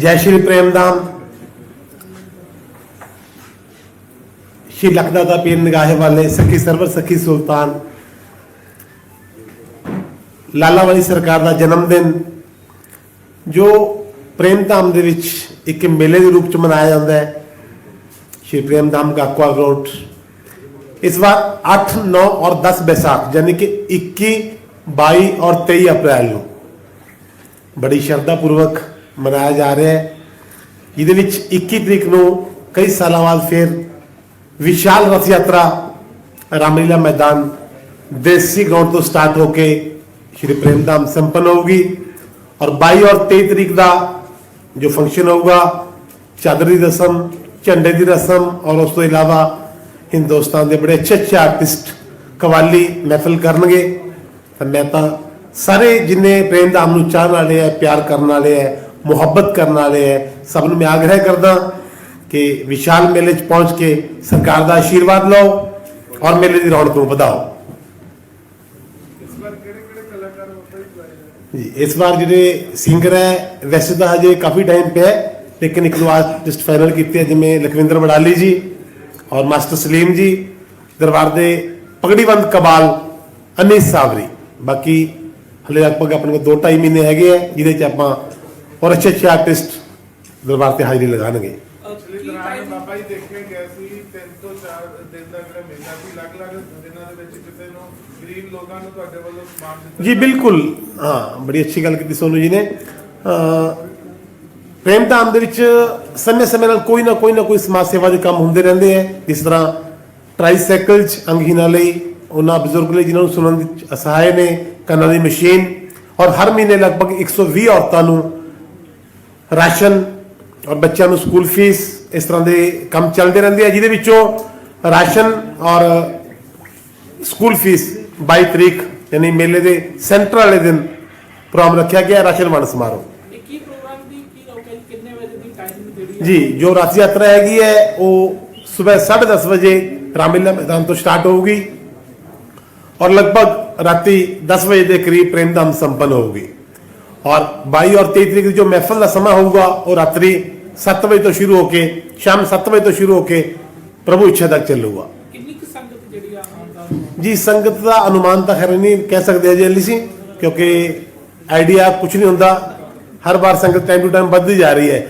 ਜੈ ਸ਼੍ਰੀ ਪ੍ਰੇਮਦਾਮ ਸ਼੍ਰੀ ਲਖਦਾ ਦਾ ਪੀਰ ਨਿਗਾਹ ਵਾਲੇ ਸਖੀ ਸਰਵਰ ਸਖੀ ਸੁਲਤਾਨ। ਲਾਲਾ ਵਾਲੀ ਸਰਕਾਰ ਦਾ ਜਨਮ ਦਿਨ, ਜੋ ਪ੍ਰੇਮਧਾਮ ਦੇ ਵਿੱਚ ਇੱਕ ਮੇਲੇ ਦੇ ਰੂਪ ਚ ਮਨਾਇਆ ਜਾਂਦਾ ਹੈ। ਸ਼੍ਰੀ ਪ੍ਰੇਮਧਾਮ ਕਾਕਵਾ ਰੋਡ। ਇਸ ਵਾਰ 8 9 ਔਰ 10 ਬੈਸਾਖ, ਯਾਨੀ ਕਿ 21 22 ਔਰ 23 ਅਪ੍ਰੈਲ ਨੂੰ। ਬੜੀ ਸ਼ਰਧਾ ਪੂਰਵਕ ਮਨਾਇਆ ਜਾ ਰਿਹਾ ਹੈ। ਜਿਹਦੇ ਵਿੱਚ 21 ਤਰੀਕ ਨੂੰ ਕਈ ਸਾਲਾਂ ਬਾਅਦ ਫਿਰ ਵਿਸ਼ਾਲ ਰਥ ਯਾਤਰਾ ਰਾਮਲੀਲਾ ਮੈਦਾਨ ਦੇਸੀ ਗਰਾਊਂਡ ਤੋਂ ਸਟਾਰਟ ਹੋ ਕੇ ਸ਼੍ਰੀ ਪ੍ਰੇਮਧਾਮ ਸੰਪੰਨ ਹੋਊਗੀ ਔਰ 22 ਔਰ 23 ਤਰੀਕ ਦਾ ਜੋ ਫੰਕਸ਼ਨ ਹੋਊਗਾ, ਚਾਦਰ ਦੀ ਰਸਮ, ਝੰਡੇ ਦੀ ਰਸਮ ਔਰ ਉਸ ਤੋਂ ਇਲਾਵਾ ਹਿੰਦੁਸਤਾਨ ਦੇ ਬੜੇ ਅੱਛੇ ਅੱਛੇ ਆਰਟਿਸਟ ਕਵਾਲੀ ਮਹਿਫਲ ਕਰਨਗੇ। ਤਾਂ ਮੈਂ ਤਾਂ ਸਾਰੇ ਜਿੰਨੇ ਪ੍ਰੇਮ ਧਾਮ ਨੂੰ ਚਾਹਣ ਵਾਲੇ ਹੈ ਪਿਆਰ ਕਰਨ ਵਾਲੇ ਹੈ ਮੁਹੱਬਤ ਕਰਨ ਵਾਲੇ ਹੈ। ਸਭ ਨੂੰ ਮੈਂ ਆਗ੍ਰਹਿ ਕਰਦਾ ਕਿ ਵਿਸ਼ਾਲ ਮੇਲੇ 'ਚ ਪਹੁੰਚ ਕੇ ਸਰਕਾਰ ਦਾ ਆਸ਼ੀਰਵਾਦ ਲਓ ਔਰ ਮੇਲੇ ਦੀ ਰੌਣਕ ਨੂੰ ਵਧਾਓ। ਜੀ ਇਸ ਵਾਰ ਜਿਹੜੇ ਸਿੰਗਰ ਹੈ ਵੈਸੇ ਤਾਂ ਹਜੇ ਕਾਫੀ ਟਾਈਮ ਪਿਆ ਲੇਕਿਨ ਇੱਕ ਦੋ ਆਰਟਿਸਟ ਫਾਈਨਲ ਕੀਤੇ ਹੈ, ਜਿਵੇਂ ਲਖਵਿੰਦਰ ਵਡਾਲੀ ਜੀ ਔਰ ਮਾਸਟਰ ਸਲੀਮ ਜੀ ਦਰਬਾਰ ਦੇ ਪਗੜੀਵੰਦ ਕਬਾਲ ਅਨੀਸ ਸਾਵਰੀ ਬਾਕੀ ਹਲੇ ਲਗਭਗ ਆਪਣੇ ਕੋਲ 2.5 ਮਹੀਨੇ ਹੈਗੇ ਆ ਜਿਹਦੇ ਚ ਆਪਾਂ ਔਰ ਅੱਛੇ ਅੱਛੇ ਆਰਟਿਸਟ ਦਰਬਾਰ ਤੇ ਹਾਜ਼ਰੀ ਲਗਾਉਣਗੇ। ਪਿਛਲੇ ਦੌਰਾਨ ਬਾਬਾ ਜੀ ਦੇਖੇ ਗਏ ਸੀ ਤਿੰਨ ਤੋਂ ਚਾਰ ਦਿਨ ਦਾ ਜਿਹੜਾ ਮੇਲਾ ਸੀ ਅਲੱਗ-ਅਲੱਗ ਦਿਨਾਂ ਦੇ ਵਿੱਚ ਕਿਸੇ ਨੂੰ ਗਰੀਬ ਲੋਕਾਂ ਨੂੰ ਤੁਹਾਡੇ ਵੱਲੋਂ ਸਮਾਨ ਦਿੱਤਾ ਜੀ ਬਿਲਕੁਲ। ਹਾਂ ਬੜੀ ਅੱਛੀ ਗੱਲ ਕੀਤੀ ਸੋਨੂ ਜੀ ਨੇ। ਪ੍ਰੇਮ ਧਾਮ ਦੇ ਵਿੱਚ ਸਮੇਂ ਸਮੇਂ ਨਾਲ ਕੋਈ ਨਾ ਕੋਈ ਨਾ ਕੋਈ ਸਮਾਜ ਸੇਵਾ ਦੇ ਕੰਮ ਹੁੰਦੇ ਰਹਿੰਦੇ ਹੈ ਜਿਸ ਤਰ੍ਹਾਂ ਟ੍ਰਾਈਸਾਈਕਲ ਚ ਅੰਗਹੀਣਾਂ ਲਈ ਉਹਨਾਂ ਬਜ਼ੁਰਗ ਲਈ ਜਿਨ੍ਹਾਂ ਨੂੰ ਸੁਣਨ ਦੀ ਅਸਹਾਏ ਨੇ ਕੰਨਾਂ ਦੀ ਮਸ਼ੀਨ। ਔਰ ਹਰ ਮਹੀਨੇ ਲਗਭਗ 120 ਔਰਤਾਂ ਨੂੰ ਰਾਸ਼ਨ ਔਰ ਬੱਚਿਆਂ ਨੂੰ ਸਕੂਲ ਫੀਸ ਇਸ ਤਰ੍ਹਾਂ ਦੇ ਕੰਮ ਚੱਲਦੇ ਰਹਿੰਦੇ ਆ ਜਿਹਦੇ ਵਿੱਚੋਂ ਰਾਸ਼ਨ ਔਰ ਸਕੂਲ ਫੀਸ 22 ਤਰੀਕ ਯਾਨੀ ਮੇਲੇ ਦੇ ਸੈਂਟਰ ਵਾਲੇ ਦਿਨ ਪ੍ਰੋਗਰਾਮ ਰੱਖਿਆ ਗਿਆ ਰਾਸ਼ਨ ਵੰਡ ਸਮਾਰੋਹ ਜੀ? ਕਿੰਨੇ ਵਜੇ ਦੀ ਟਾਈਮਿੰਗ ਜਿਹੜੀ ਹੈ ਜੀ ਜੋ ਰਥ ਯਾਤਰਾ ਹੈਗੀ ਹੈ ਉਹ ਸਵੇਰ 10:30 ਵਜੇ ਰਾਮਲੀਲਾ ਮੈਦਾਨ ਤੋਂ ਸਟਾਰਟ ਹੋਊਗੀ ਔਰ ਲਗਭਗ ਰਾਤੀ 10 ਵਜੇ ਦੇ ਕਰੀਬ ਪ੍ਰੇਮਧਾਮ ਸੰਪੰਨ ਹੋਊਗੀ ਔਰ 22 ਔਰ 23 ਤਰੀਕ ਦੀ ਜੋ ਮਹਿਫਲ ਦਾ ਸਮਾਂ ਹੋਊਗਾ ਉਹ ਰਾਤਰੀ 7 ਵਜੇ ਤੋਂ ਸ਼ੁਰੂ ਹੋ ਕੇ ਸ਼ਾਮ 7 ਵਜੇ ਤੋਂ ਸ਼ੁਰੂ ਹੋ ਕੇ ਪ੍ਰਭੂ ਇੱਛਾ ਤੱਕ ਚੱਲੂਗਾ। ਕਿੰਨੀ ਕੁ ਸੰਗਤ ਜਿਹੜੀ ਆ ਆਉਣ ਦਾ ਜੀ ਸੰਗਤ ਦਾ ਅਨੁਮਾਨ ਤਾਂ ਖੈਰ ਨਹੀਂ ਕਹਿ ਸਕਦੇ ਅਜੇ ਲਈ ਸੀ ਕਿਉਂਕਿ ਆਈਡੀਆ ਕੁਝ ਨਹੀਂ ਹੁੰਦਾ। ਹਰ ਵਾਰ ਸੰਗਤ ਟਾਈਮ ਟੂ ਟਾਈਮ ਵੱਧਦੀ ਜਾ ਰਹੀ ਹੈ।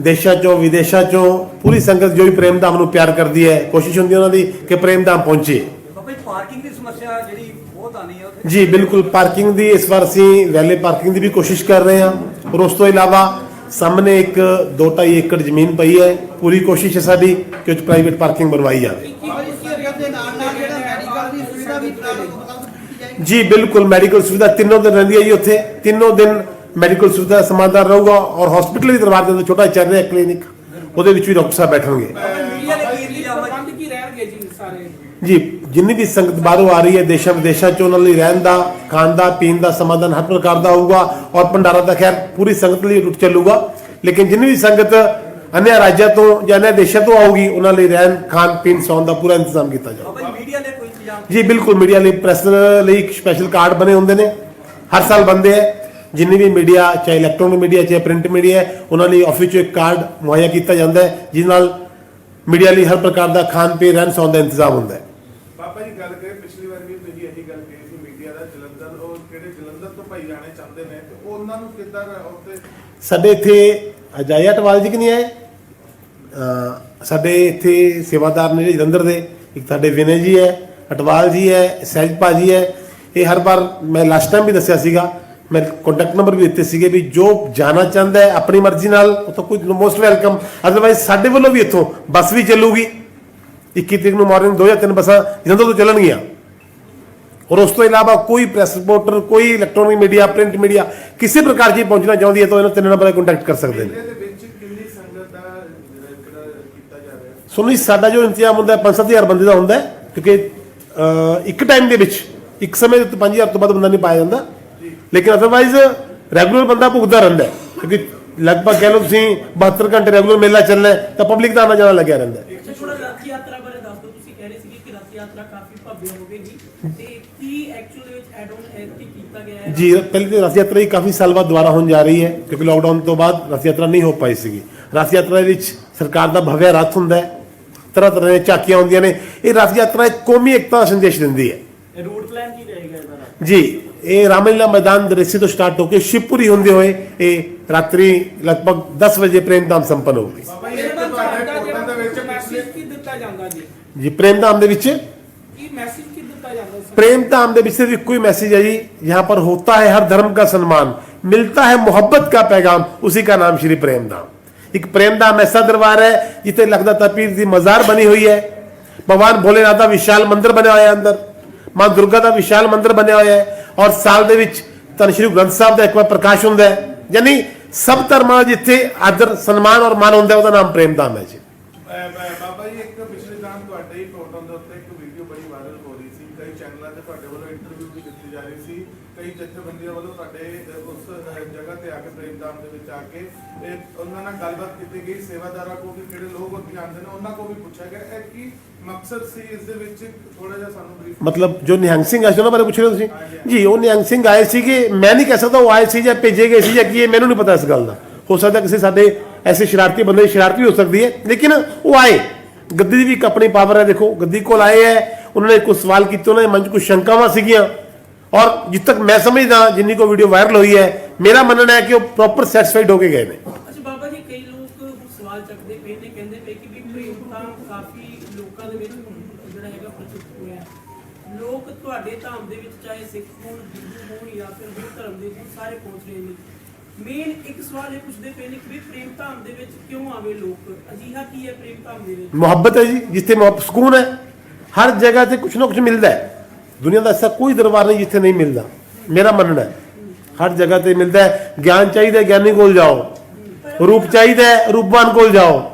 ਦੇਸ਼ਾਂ ਚੋਂ ਵਿਦੇਸ਼ਾਂ ਚੋਂ ਪੂਰੀ ਸੰਗਤ ਜੋ ਵੀ ਪ੍ਰੇਮਧਾਮ ਨੂੰ ਪਿਆਰ ਕਰਦੀ ਹੈ ਕੋਸ਼ਿਸ਼ ਹੁੰਦੀ ਉਹਨਾਂ ਦੀ ਕਿ ਪ੍ਰੇਮਧਾਮ ਪਹੁੰਚੇ ਬਾਬਾ ਜੀ ਪਾਰਕਿੰਗ ਦੀ ਸਮੱਸਿਆ ਜਿਹੜੀ ਬਹੁਤ ਆਣੀ ਹੈ ਉੱਥੇ ਜੀ, ਬਿਲਕੁਲ ਪਾਰਕਿੰਗ ਦੀ ਇਸ ਵਾਰ ਅਸੀਂ ਵੈਲੇ ਪਾਰਕਿੰਗ ਦੀ ਵੀ ਕੋਸ਼ਿਸ਼ ਕਰ ਰਹੇ ਹਾਂ। ਔਰ ਉਸ ਤੋਂ ਇਲਾਵਾ ਸਾਹਮਣੇ ਇੱਕ 2.5 ਏਕੜ ਜ਼ਮੀਨ ਪਈ ਹੈ। ਪੂਰੀ ਕੋਸ਼ਿਸ਼ ਹੈ ਸਾਡੀ ਕਿ ਉਹ ਪ੍ਰਾਈਵੇਟ ਪਾਰਕਿੰਗ ਬਣਵਾਈ ਜਾਵੇ। ਜੀ, ਬਿਲਕੁਲ ਮੈਡੀਕਲ ਸੁਵਿਧਾ ਤਿੰਨੋਂ ਦਿਨ ਰਹਿੰਦੀ ਹੈ ਜੀ ਉੱਥੇ। ਤਿੰਨੋਂ ਦਿਨ ਮੈਡੀਕਲ ਸੁਵਿਧਾ ਦਾ ਸਮਾਦਾਨ ਰਹੂਗਾ ਔਰ ਹਸਪੀਟਲ ਵੀ ਦਰਬਾਰ ਦੇ ਅੰਦਰ ਛੋਟਾ ਚੱਲ ਰਿਹਾ ਕਲੀਨਿਕ ਉਹਦੇ ਵਿੱਚ ਵੀ ਡਾਕਟਰ ਸਾਹਿਬ ਬੈਠਣਗੇ ਮੀਡੀਆ ਨੇ ਕੀ ਇੰਤਜ਼ਾਮ ਹੈ ਪ੍ਰਬੰਧ ਕੀ ਰਹਿਣਗੇ ਜੀ ਸਾਰੇ ਜੀ ਜਿੰਨੀ ਵੀ ਸੰਗਤ ਬਾਹਰੋਂ ਆ ਰਹੀ ਹੈ ਦੇਸ਼ਾਂ ਵਿਦੇਸ਼ਾਂ ਚੋਂ ਉਹਨਾਂ ਲਈ ਰਹਿਣ ਦਾ ਖਾਣ ਦਾ ਪੀਣ ਦਾ ਸਮਾਧਾਨ ਹਰ ਪ੍ਰਕਾਰ ਦਾ ਹੋਊਗਾ ਔਰ ਭੰਡਾਰਾ ਤਾਂ ਖੈਰ ਪੂਰੀ ਸੰਗਤ ਲਈ ਰੁਟ ਚੱਲੂਗਾ। ਲੇਕਿਨ ਜਿੰਨੀ ਵੀ ਸੰਗਤ ਅਨਿਆ ਰਾਜਾਂ ਤੋਂ ਜਾਂ ਅਨਿਆ ਦੇਸ਼ਾਂ ਤੋਂ ਆਊਗੀ ਉਹਨਾਂ ਲਈ ਰਹਿਣ ਖਾਣ ਪੀਣ ਸੌਣ ਦਾ ਪੂਰਾ ਇੰਤਜ਼ਾਮ ਕੀਤਾ ਜਾਊਗਾ ਜੀ ਬਿਲਕੁਲ ਮੀਡੀਆ ਲਈ ਪ੍ਰੈਸ ਲਈ ਇੱਕ ਸਪੈਸ਼ਲ ਕਾਰਡ ਬਣੇ ਹੁੰਦੇ ਨੇ। ਹਰ ਸਾਲ ਬੰਦੇ ਹੈ। ਜਿੰਨੀ ਵੀ ਮੀਡੀਆ ਚਾਹੇ ਇਲੈਕਟ੍ਰੋਨਿਕ ਮੀਡੀਆ ਚਾਹੇ ਪ੍ਰਿੰਟ ਮੀਡੀਆ ਹੈ ਉਹਨਾਂ ਲਈ ਆਫਿਸ 'ਚੋਂ ਇੱਕ ਕਾਰਡ ਮੁਹੱਈਆ ਕੀਤਾ ਜਾਂਦਾ ਹੈ ਜਿਸ ਨਾਲ ਮੀਡੀਆ ਲਈ ਹਰ ਪ੍ਰਕਾਰ ਦਾ ਖਾਣ ਪੀਣ ਰਹਿਣ ਸੌਣ ਦਾ ਇੰਤਜ਼ਾਮ ਹੁੰਦਾ ਹੈ ਬਾਬਾ ਜੀ ਗੱਲ ਕਰੇ ਪਿਛਲੀ ਵਾਰ ਵੀ ਤੁਸੀਂ ਇਹੀ ਗੱਲ ਕਹੀ ਸੀ ਮੀਡੀਆ ਦਾ ਜਲੰਧਰ ਉਹ ਕਿਹੜੇ ਜਲੰਧਰ ਤੋਂ ਭਾਈ ਜਾਣੇ ਚਾਹੁੰਦੇ ਨੇ ਤੇ ਉਹਨਾਂ ਨੂੰ ਕਿੱਦਾਂ ਉੱਤੇ ਸਾਡੇ ਇੱਥੇ ਅਜਾਇਆ ਅਟਵਾਲ ਜੀ ਕਿ ਨਹੀਂ ਆਏ? ਅਹ ਸਾਡੇ ਇੱਥੇ ਸੇਵਾਦਾਰ ਨੇ ਜਿਹੜੇ ਜਲੰਧਰ ਦੇ, ਇੱਕ ਸਾਡੇ ਵਿਨੇ ਜੀ ਹੈ, ਅਟਵਾਲ ਜੀ ਹੈ, ਸਹਿਜ ਭਾਜੀ ਹੈ। ਇਹ ਹਰ ਵਾਰ ਮੈਂ ਲਾਸਟ ਟਾਈਮ ਵੀ ਦੱਸਿਆ ਸੀਗਾ, ਮੈਂ ਕੰਟੈਕਟ ਨੰਬਰ ਵੀ ਦਿੱਤੇ ਸੀਗੇ ਵੀ ਜੋ ਜਾਣਾ ਚਾਹੁੰਦਾ ਹੈ ਆਪਣੀ ਮਰਜ਼ੀ ਨਾਲ, ਉਹ ਤਾਂ ਕੋਈ ਮੋਸਟ ਵੈਲਕਮ ਅਦਰਵਾਈਜ਼ ਸਾਡੇ ਵੱਲੋਂ ਵੀ ਇੱਥੋਂ ਬੱਸ ਵੀ ਚੱਲੂਗੀ। 21 ਤਰੀਕ ਨੂੰ ਮਾਰਨਿੰਗ ਦੋ ਜਾਂ ਤਿੰਨ ਬੱਸਾਂ ਜਲੰਧਰ ਤੋਂ ਚੱਲਣਗੀਆਂ। ਔਰ ਉਸ ਤੋਂ ਇਲਾਵਾ ਕੋਈ ਪ੍ਰੈਸ ਰਿਪੋਰਟਰ ਕੋਈ ਇਲੈਕਟ੍ਰੋਨਿਕ ਮੀਡੀਆ ਪ੍ਰਿੰਟ ਮੀਡੀਆ ਕਿਸੇ ਪ੍ਰਕਾਰ ਦੀ ਪਹੁੰਚਣਾ ਚਾਹੁੰਦੀ ਹੈ ਤਾਂ ਇਹਨਾਂ ਤਿੰਨ ਨੰਬਰਾਂ 'ਤੇ ਕੰਟੈਕਟ ਕਰ ਸਕਦੇ ਨੇ। ਸੁਣੋ ਜੀ ਸਾਡਾ ਜੋ ਇੰਤਜ਼ਾਮ ਹੁੰਦਾ ਹੈ 5-7000 ਬੰਦੇ ਦਾ ਹੁੰਦਾ ਹੈ ਕਿਉਂਕਿ ਇੱਕ ਟਾਈਮ ਦੇ ਵਿੱਚ ਇੱਕ ਸਮੇਂ ਦੇ ਉੱਤੇ 5000 ਤੋਂ ਵੱਧ ਬੰਦਾ ਨਹੀਂ ਪਾਇਆ ਜਾਂਦਾ। ਲੇਕਿਨ ਅਦਰਵਾਈਜ਼ ਰੈਗੂਲਰ ਬੰਦਾ ਭੁਗਦਾ ਰਹਿੰਦਾ ਹੈ ਕਿਉਂਕਿ ਲਗਭਗ ਕਹਿ ਲਓ ਤੁਸੀਂ 72 ਘੰਟੇ ਰੈਗੂਲਰ ਮੇਲਾ ਚੱਲਣਾ ਹੈ ਤਾਂ ਪਬਲਿਕ ਦਾ ਆਣਾ ਜਾਣਾ ਲੱਗਿਆ ਰਹਿੰਦਾ ਹੈ। ਥੋੜਾ ਰਥ ਯਾਤਰਾ ਬਾਰੇ ਦੱਸ ਦਿਓ ਤੁਸੀਂ ਕਹਿ ਰਹੇ ਸੀਗੇ ਕਿ ਰਥ ਯਾਤਰਾ ਕਾਫੀ ਭव्य ਹੋਵੇਗੀ ਤੇ ਕੀ ਐਕਚੁਅਲ ਦੇ ਵਿੱਚ ਐਡ ਆਨ ਕੀ ਕੀਤਾ ਗਿਆ ਹੈ ਜੀ ਪਹਿਲੀ ਤਾਂ ਰਥ ਯਾਤਰਾ ਹੀ ਕਾਫੀ ਸਾਲ ਬਾਅਦ ਦੁਬਾਰਾ ਹੋਣ ਜਾ ਰਹੀ ਹੈ ਕਿਉਂਕਿ ਲਾਕਡਾਊਨ ਤੋਂ ਬਾਅਦ ਰਥ ਯਾਤਰਾ ਨਹੀਂ ਹੋ ਪਾਈ ਸੀਗੀ ਰਥ ਯਾਤਰਾ ਦੇ ਵਿੱਚ ਸਰਕਾਰ ਦਾ ਭਵਿਆ ਰਥ ਹੁੰਦਾ ਹੈ ਤਰ੍ਹਾਂ ਤਰ੍ਹਾਂ ਦੀਆਂ ਝਾਕੀਆਂ ਹੁੰਦੀਆਂ ਨੇ ਇਹ ਰਥ ਯਾਤਰਾ ਇੱਕ ਕੌਮੀ ਏਕਤਾ ਦਾ ਸੰਦੇਸ਼ ਦਿੰਦੀ ਹੈ ਰੂਟ ਪਲਾਨ ਕੀ ਰਹੇਗਾ ਇਹਦਾ ਜੀ ਇਹ ਰਾਮਲੀਲਾ ਮੈਦਾਨ ਦ੍ਰਿਸ਼ੀ ਤੋਂ ਸਟਾਰਟ ਹੋ ਕੇ ਸ਼ਿਵਪੁਰੀ ਹੁੰਦੇ ਹੋਏ ਇਹ ਰਾਤਰੀ ਲਗਭਗ 10 ਵਜੇ ਪ੍ਰੇਮਧਾਮ ਸੰਪੰਨ ਹੋਊਗੀ ਜੀ ਪ੍ਰੇਮਧਾਮ ਦੇ ਵਿੱਚ ਕੀ ਮੈਸੇਜ प्रेम धाम ਦੇ ਵਿੱਚ ਸਿਰਫ ਇੱਕੋ ਹੀ ਮੈਸੇਜ ਹੈ ਜੀ यहाँ पर होता है हर धर्म का सम्मान मिलता है मोहब्बत का पैगाम उसी का नाम श्री प्रेम धाम एक प्रेम धाम ऐसा दरबार है जिथे लगदा तपीर ਦੀ ਮਜ਼ਾਰ ਬਣੀ ਹੋਈ ਹੈ ਭਗਵਾਨ ਭੋਲੇਨਾਥ ਦਾ ਵਿਸ਼ਾਲ ਮੰਦਿਰ ਬਣਿਆ ਹੋਇਆ ਹੈ ਅੰਦਰ ਮਾਂ ਦੁਰਗਾ ਦਾ ਵਿਸ਼ਾਲ ਮੰਦਿਰ ਬਣਿਆ ਹੋਇਆ ਹੈ ਔਰ ਸਾਲ ਦੇ ਵਿੱਚ ਧੰਨ ਸ਼੍ਰੀ ਗੁਰੂ ਗ੍ਰੰਥ ਸਾਹਿਬ ਦਾ ਇੱਕ ਵਾਰ ਪ੍ਰਕਾਸ਼ ਹੁੰਦਾ ਹੈ ਯਾਨੀ ਸਭ ਧਰਮਾਂ ਜਿੱਥੇ ਆਦਰ ਸਨਮਾਨ ਔਰ ਮਾਨ ਹੁੰਦਾ ਹੈ, ਉਹਦਾ ਨਾਮ ਪ੍ਰੇਮ ਧਾਮ ਹੈ ਜੀ ਅਹ, ਅਹ, ਬਾਬਾ ਜੀ ਇੱਕ ਮਕਸਦ ਸੀ ਇਸ ਦੇ ਵਿੱਚ ਥੋੜਾ ਜਿਹਾ ਸਾਨੂੰ ਬਰੀਫ ਮਤਲਬ ਜੋ ਨਿਹੰਗ ਸਿੰਘ ਆਏ ਸੀ ਉਹਨਾਂ ਬਾਰੇ ਪੁੱਛ ਰਹੇ ਹੋ ਤੁਸੀਂ? ਜੀ, ਉਹ ਨਿਹੰਗ ਸਿੰਘ ਆਏ ਸੀਗੇ। ਮੈਂ ਨਹੀਂ ਕਹਿ ਸਕਦਾ ਉਹ ਆਏ ਸੀ ਜਾਂ ਭੇਜੇ ਗਏ ਸੀ ਜਾਂ ਕੀ, ਇਹ ਮੈਨੂੰ ਨਹੀਂ ਪਤਾ ਇਸ ਗੱਲ ਦਾ। ਹੋ ਸਕਦਾ ਕਿਸੇ ਸਾਡੇ ਐਸੇ ਸ਼ਰਾਰਤੀ ਬੰਦੇ ਦੀ ਸ਼ਰਾਰਤੀ ਹੋ ਸਕਦੀ ਹੈ। ਲੇਕਿਨ ਉਹ ਆਏ। ਗੱਦੀ ਦੀ ਵੀ ਇੱਕ ਆਪਣੀ ਪਾਵਰ ਹੈ, ਦੇਖੋ, ਗੱਦੀ ਕੋਲ ਆਏ ਹੈ। ਉਹਨਾਂ ਨੇ ਕੁਝ ਸਵਾਲ ਕੀਤੇ, ਉਹਨਾਂ ਦੇ ਮਨ 'ਚ ਕੁਝ ਸ਼ੰਕਾਵਾਂ ਸੀਗੀਆਂ। ਔਰ ਜਿੱਦ ਤੱਕ ਮੈਂ ਸਮਝਦਾ, ਜਿੰਨੀ ਕੋ ਵੀਡੀਓ ਵਾਇਰਲ ਹੋਈ ਹੈ, ਮੇਰਾ ਮੰਨਣਾ ਹੈ ਕਿ ਉਹ ਪ੍ਰੋਪਰ ਸੈਟੀਸਫਾਈਡ ਹੋ ਕੇ ਗਏ ਨੇ ਅੱਛਾ ਬਾਬਾ ਜੀ ਕਈ ਲੋਕ ਸਵਾਲ ਚੱਕਦੇ ਪਏ ਨੇ ਕਹਿੰਦੇ ਪਏ ਕਿ ਵੀ ਪ੍ਰੇਮ ਤਾਂ ਕਾਫੀ ਲੋਕਾਂ ਦੇ ਵਿੱਚ ਜਿਹੜਾ ਹੈਗਾ ਪ੍ਰਚਲਿਤ ਹੋਇਆ ਲੋਕ ਤੁਹਾਡੇ ਧਾਮ ਦੇ ਵਿੱਚ ਚਾਹੇ ਸਿੱਖ ਹੋਣ, ਹਿੰਦੂ ਹੋਣ ਜਾਂ ਫਿਰ ਹੋਰ ਧਰਮ ਦੇ ਹੋਣ, ਸਾਰੇ ਪਹੁੰਚ ਰਹੇ ਨੇ। ਮੇਨ ਇੱਕ ਸਵਾਲ ਇਹ ਪੁੱਛਦੇ ਪਏ ਨੇ ਕਿ ਪ੍ਰੇਮ ਧਾਮ ਦੇ ਵਿੱਚ ਕਿਉਂ ਆਵੇ ਲੋਕ? ਅਜਿਹਾ ਕੀ ਹੈ ਪ੍ਰੇਮ ਧਾਮ ਦੇ ਵਿੱਚ? ਮੁਹੱਬਤ ਹੈ ਜੀ, ਜਿੱਥੇ ਮੁਹੱਬਤ, ਸਕੂਨ ਹੈ। ਹਰ ਜਗ੍ਹਾ ਤੇ ਕੁਝ ਨਾ ਕੁਝ ਮਿਲਦਾ ਹੈ। ਦੁਨੀਆ ਦਾ ਐਸਾ ਕੋਈ ਦਰਬਾਰ ਨਹੀਂ ਜਿੱਥੇ ਨਹੀਂ ਮਿਲਦਾ। ਮੇਰਾ ਮੰਨਣਾ ਹੈ। ਹਰ ਜਗ੍ਹਾ ਤੇ ਮਿਲਦਾ ਹੈ। ਗਿਆਨ ਚਾਹੀਦਾ ਗਿਆਨੀ ਕੋਲ ਜਾਓ। ਰੂਪ ਚਾਹੀਦਾ ਰੂਪਵਾਨ ਕੋਲ ਜਾਓ।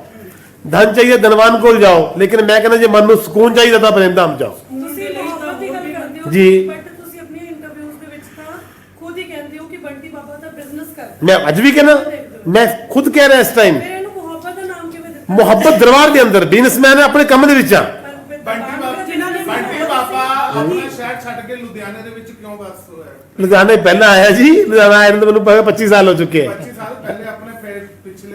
ਧਨ ਚਾਹੀਦਾ ਧਨਵਾਨ ਕੋਲ ਜਾਓ। ਲੇਕਿਨ ਮੈਂ ਕਹਿੰਦਾ ਜੇ ਮਨ ਨੂੰ ਸਕੂਨ ਚਾਹੀਦਾ ਤਾਂ ਪ੍ਰੇਮਧਾਮ ਜਾਓ। ਤੁਸੀਂ ਮੁਹੱਬਤ ਦੀ ਗੱਲ ਕਰਦੇ ਹੋ ਜੀ। ਬਟ ਤੁਸੀਂ ਆਪਣੀ ਇੰਟਰਵਿਊਜ਼ ਦੇ ਵਿੱਚ ਤਾਂ ਖੁਦ ਹੀ ਕਹਿੰਦੇ ਹੋ ਕਿ ਬੰਟੀ ਬਾਬਾ ਦਾ ਬਿਜ਼ਨਸ ਕਰ ਮੈਂ ਅੱਜ ਵੀ ਕਹਿੰਦਾ ਮੈਂ ਖੁਦ ਕਹਿ ਰਿਹਾ ਇਸ ਟਾਈਮ ਫਿਰ ਇਹਨੂੰ ਮੁਹੱਬਤ ਦਾ ਨਾਮ ਕਿਵੇਂ ਦਿੱਤਾ? ਮੁਹੱਬਤ ਦਰਬਾਰ ਦੇ ਅੰਦਰ ਬਿਜ਼ਨਸਮੈਨ ਆਪਣੇ ਕੰਮ ਦੇ ਵਿੱਚ ਆ। ਬੰਟੀ ਬਾਬਾ ਜਿਨ੍ਹਾਂ ਨੇ ਬੰਟੀ ਬਾਬਾ ਆਪਣਾ ਸ਼ਹਿਰ ਛੱਡ ਕੇ ਲੁਧਿਆਣੇ ਦੇ ਵਿੱਚ ਕਿਉਂ ਬਸ ਹੋਇਆ? ਲੁਧਿਆਣੇ ਪਹਿਲਾਂ ਆਇਆ ਜੀ ਲੁਧਿਆਣਾ ਆਇਆ ਨੂੰ ਤਾਂ ਮੈਨੂੰ ਪਤਾ 25 ਸਾਲ ਹੋ ਚੁੱਕੇ ਹੈ 25 ਸਾਲ ਪਹਿਲੇ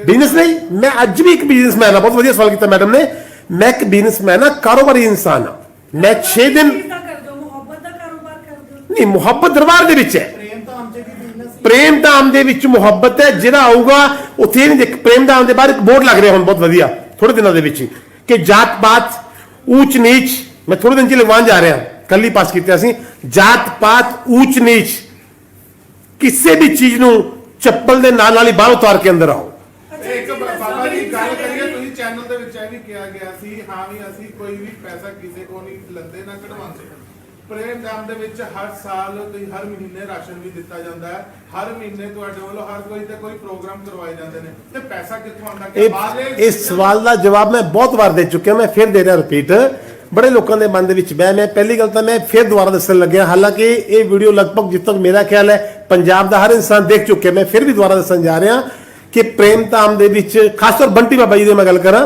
ਬਿਜ਼ਨਸ ਨਹੀਂ ਮੈਂ ਅੱਜ ਵੀ ਇੱਕ ਬਿਜ਼ਨਸਮੈਨ ਆ ਬਹੁਤ ਵਧੀਆ ਸਵਾਲ ਕੀਤਾ ਮੈਡਮ ਨੇ। ਮੈਂ ਇੱਕ ਬਿਜ਼ਨਸਮੈਨ ਆ ਕਾਰੋਬਾਰੀ ਇਨਸਾਨ ਆ ਮੈਂ 6 ਦਿਨ ਚੀਜ਼ ਦਾ ਕਰਦੇ ਹੋ? ਮੁਹੱਬਤ ਦਾ ਕਾਰੋਬਾਰ ਕਰਦੇ ਹੋ? ਨਹੀਂ ਮੁਹੱਬਤ ਦਰਬਾਰ ਦੇ ਵਿੱਚ ਹੈ। ਪ੍ਰੇਮ ਧਾਮ ਦੇ ਵਿੱਚ ਮੁਹੱਬਤ ਹੈ ਜਿਹੜਾ ਆਊਗਾ ਉੱਥੇ ਇਹ ਨਹੀਂ ਦੇਖ ਪ੍ਰੇਮ ਧਾਮ ਦੇ ਬਾਹਰ ਇੱਕ ਬੋਰਡ ਲੱਗ ਰਿਹਾ ਹੁਣ ਬਹੁਤ ਵਧੀਆ। ਥੋੜੇ ਦਿਨਾਂ ਦੇ ਵਿੱਚ ਕਿ ਜਾਤ ਪਾਤ ਊਚ ਨੀਚ ਮੈਂ ਥੋੜੇ ਦਿਨ ਚ ਲਗਵਾਉਣ ਜਾ ਰਿਹਾ। ਕੱਲ ਹੀ ਪਾਸ ਕੀਤਾ ਸੀ। ਜਾਤ ਪਾਤ ਊਚ ਨੀਚ ਕਿਸੇ ਵੀ ਚੀਜ਼ ਨੂੰ ਚੱਪਲ ਦੇ ਨਾਲ ਨਾਲ ਹੀ ਬਾਹਰ ਉਤਾਰ ਕੇ ਅੰਦਰ ਆਓ। ਇੱਕ ਬਾਬਾ ਜੀ ਗੱਲ ਕਰੀਏ ਤੁਸੀਂ ਚੈਨਲ ਦੇ ਵਿੱਚ ਇਹ ਵੀ ਕਿਹਾ ਗਿਆ ਸੀ ਹਾਂ ਵੀ ਅਸੀਂ ਕੋਈ ਵੀ ਪੈਸਾ ਕਿਸੇ ਕੋਲ ਨਹੀਂ ਲੈਂਦੇ ਨਾ ਕਢਵਾਉਂਦੇ। ਪ੍ਰੇਮ ਦਾਮ ਦੇ ਵਿੱਚ ਹਰ ਸਾਲ ਤੁਸੀਂ ਹਰ ਮਹੀਨੇ ਰਾਸ਼ਨ ਵੀ ਦਿੱਤਾ ਜਾਂਦਾ ਹੈ। ਹਰ ਮਹੀਨੇ ਤੁਹਾਡੇ ਵੱਲੋਂ ਹਰ ਕੋਈ ਤੇ ਕੋਈ ਪ੍ਰੋਗਰਾਮ ਕਰਵਾਏ ਜਾਂਦੇ ਨੇ। ਤੇ ਪੈਸਾ ਕਿੱਥੋਂ ਆਉਂਦਾ ਕਿ ਇਹ ਇਸ ਸਵਾਲ ਦਾ ਜਵਾਬ ਮੈਂ ਬਹੁਤ ਵਾਰ ਦੇ ਚੁੱਕਿਆ ਮੈਂ ਫਿਰ ਦੇ ਰਿਹਾ ਰਿਪੀਟ ਬੜੇ ਲੋਕਾਂ ਦੇ ਮਨ ਦੇ ਵਿੱਚ ਬਹਿ ਮੈਂ ਪਹਿਲੀ ਗੱਲ ਤਾਂ ਮੈਂ ਫਿਰ ਦੁਬਾਰਾ ਦੱਸਣ ਲੱਗਿਆ। ਹਾਲਾਂਕਿ ਇਹ ਵੀਡੀਓ ਲਗਭਗ ਜਿੱਥੇ ਤੱਕ ਮੇਰਾ ਖਿਆਲ ਹੈ ਪੰਜਾਬ ਦਾ ਹਰ ਇਨਸਾਨ ਦੇਖ ਚੁੱਕਿਆ ਮੈਂ ਫਿਰ ਵੀ ਦੁਬਾਰਾ ਦੱਸਣ ਜਾ ਰਿਹਾ। ਕਿ ਪ੍ਰੇਮ ਧਾਮ ਦੇ ਵਿੱਚ, ਖਾਸ ਤੌਰ ਬੰਟੀ ਬਾਬਾ ਜੀ ਦੀ ਮੈਂ ਗੱਲ ਕਰਾਂ,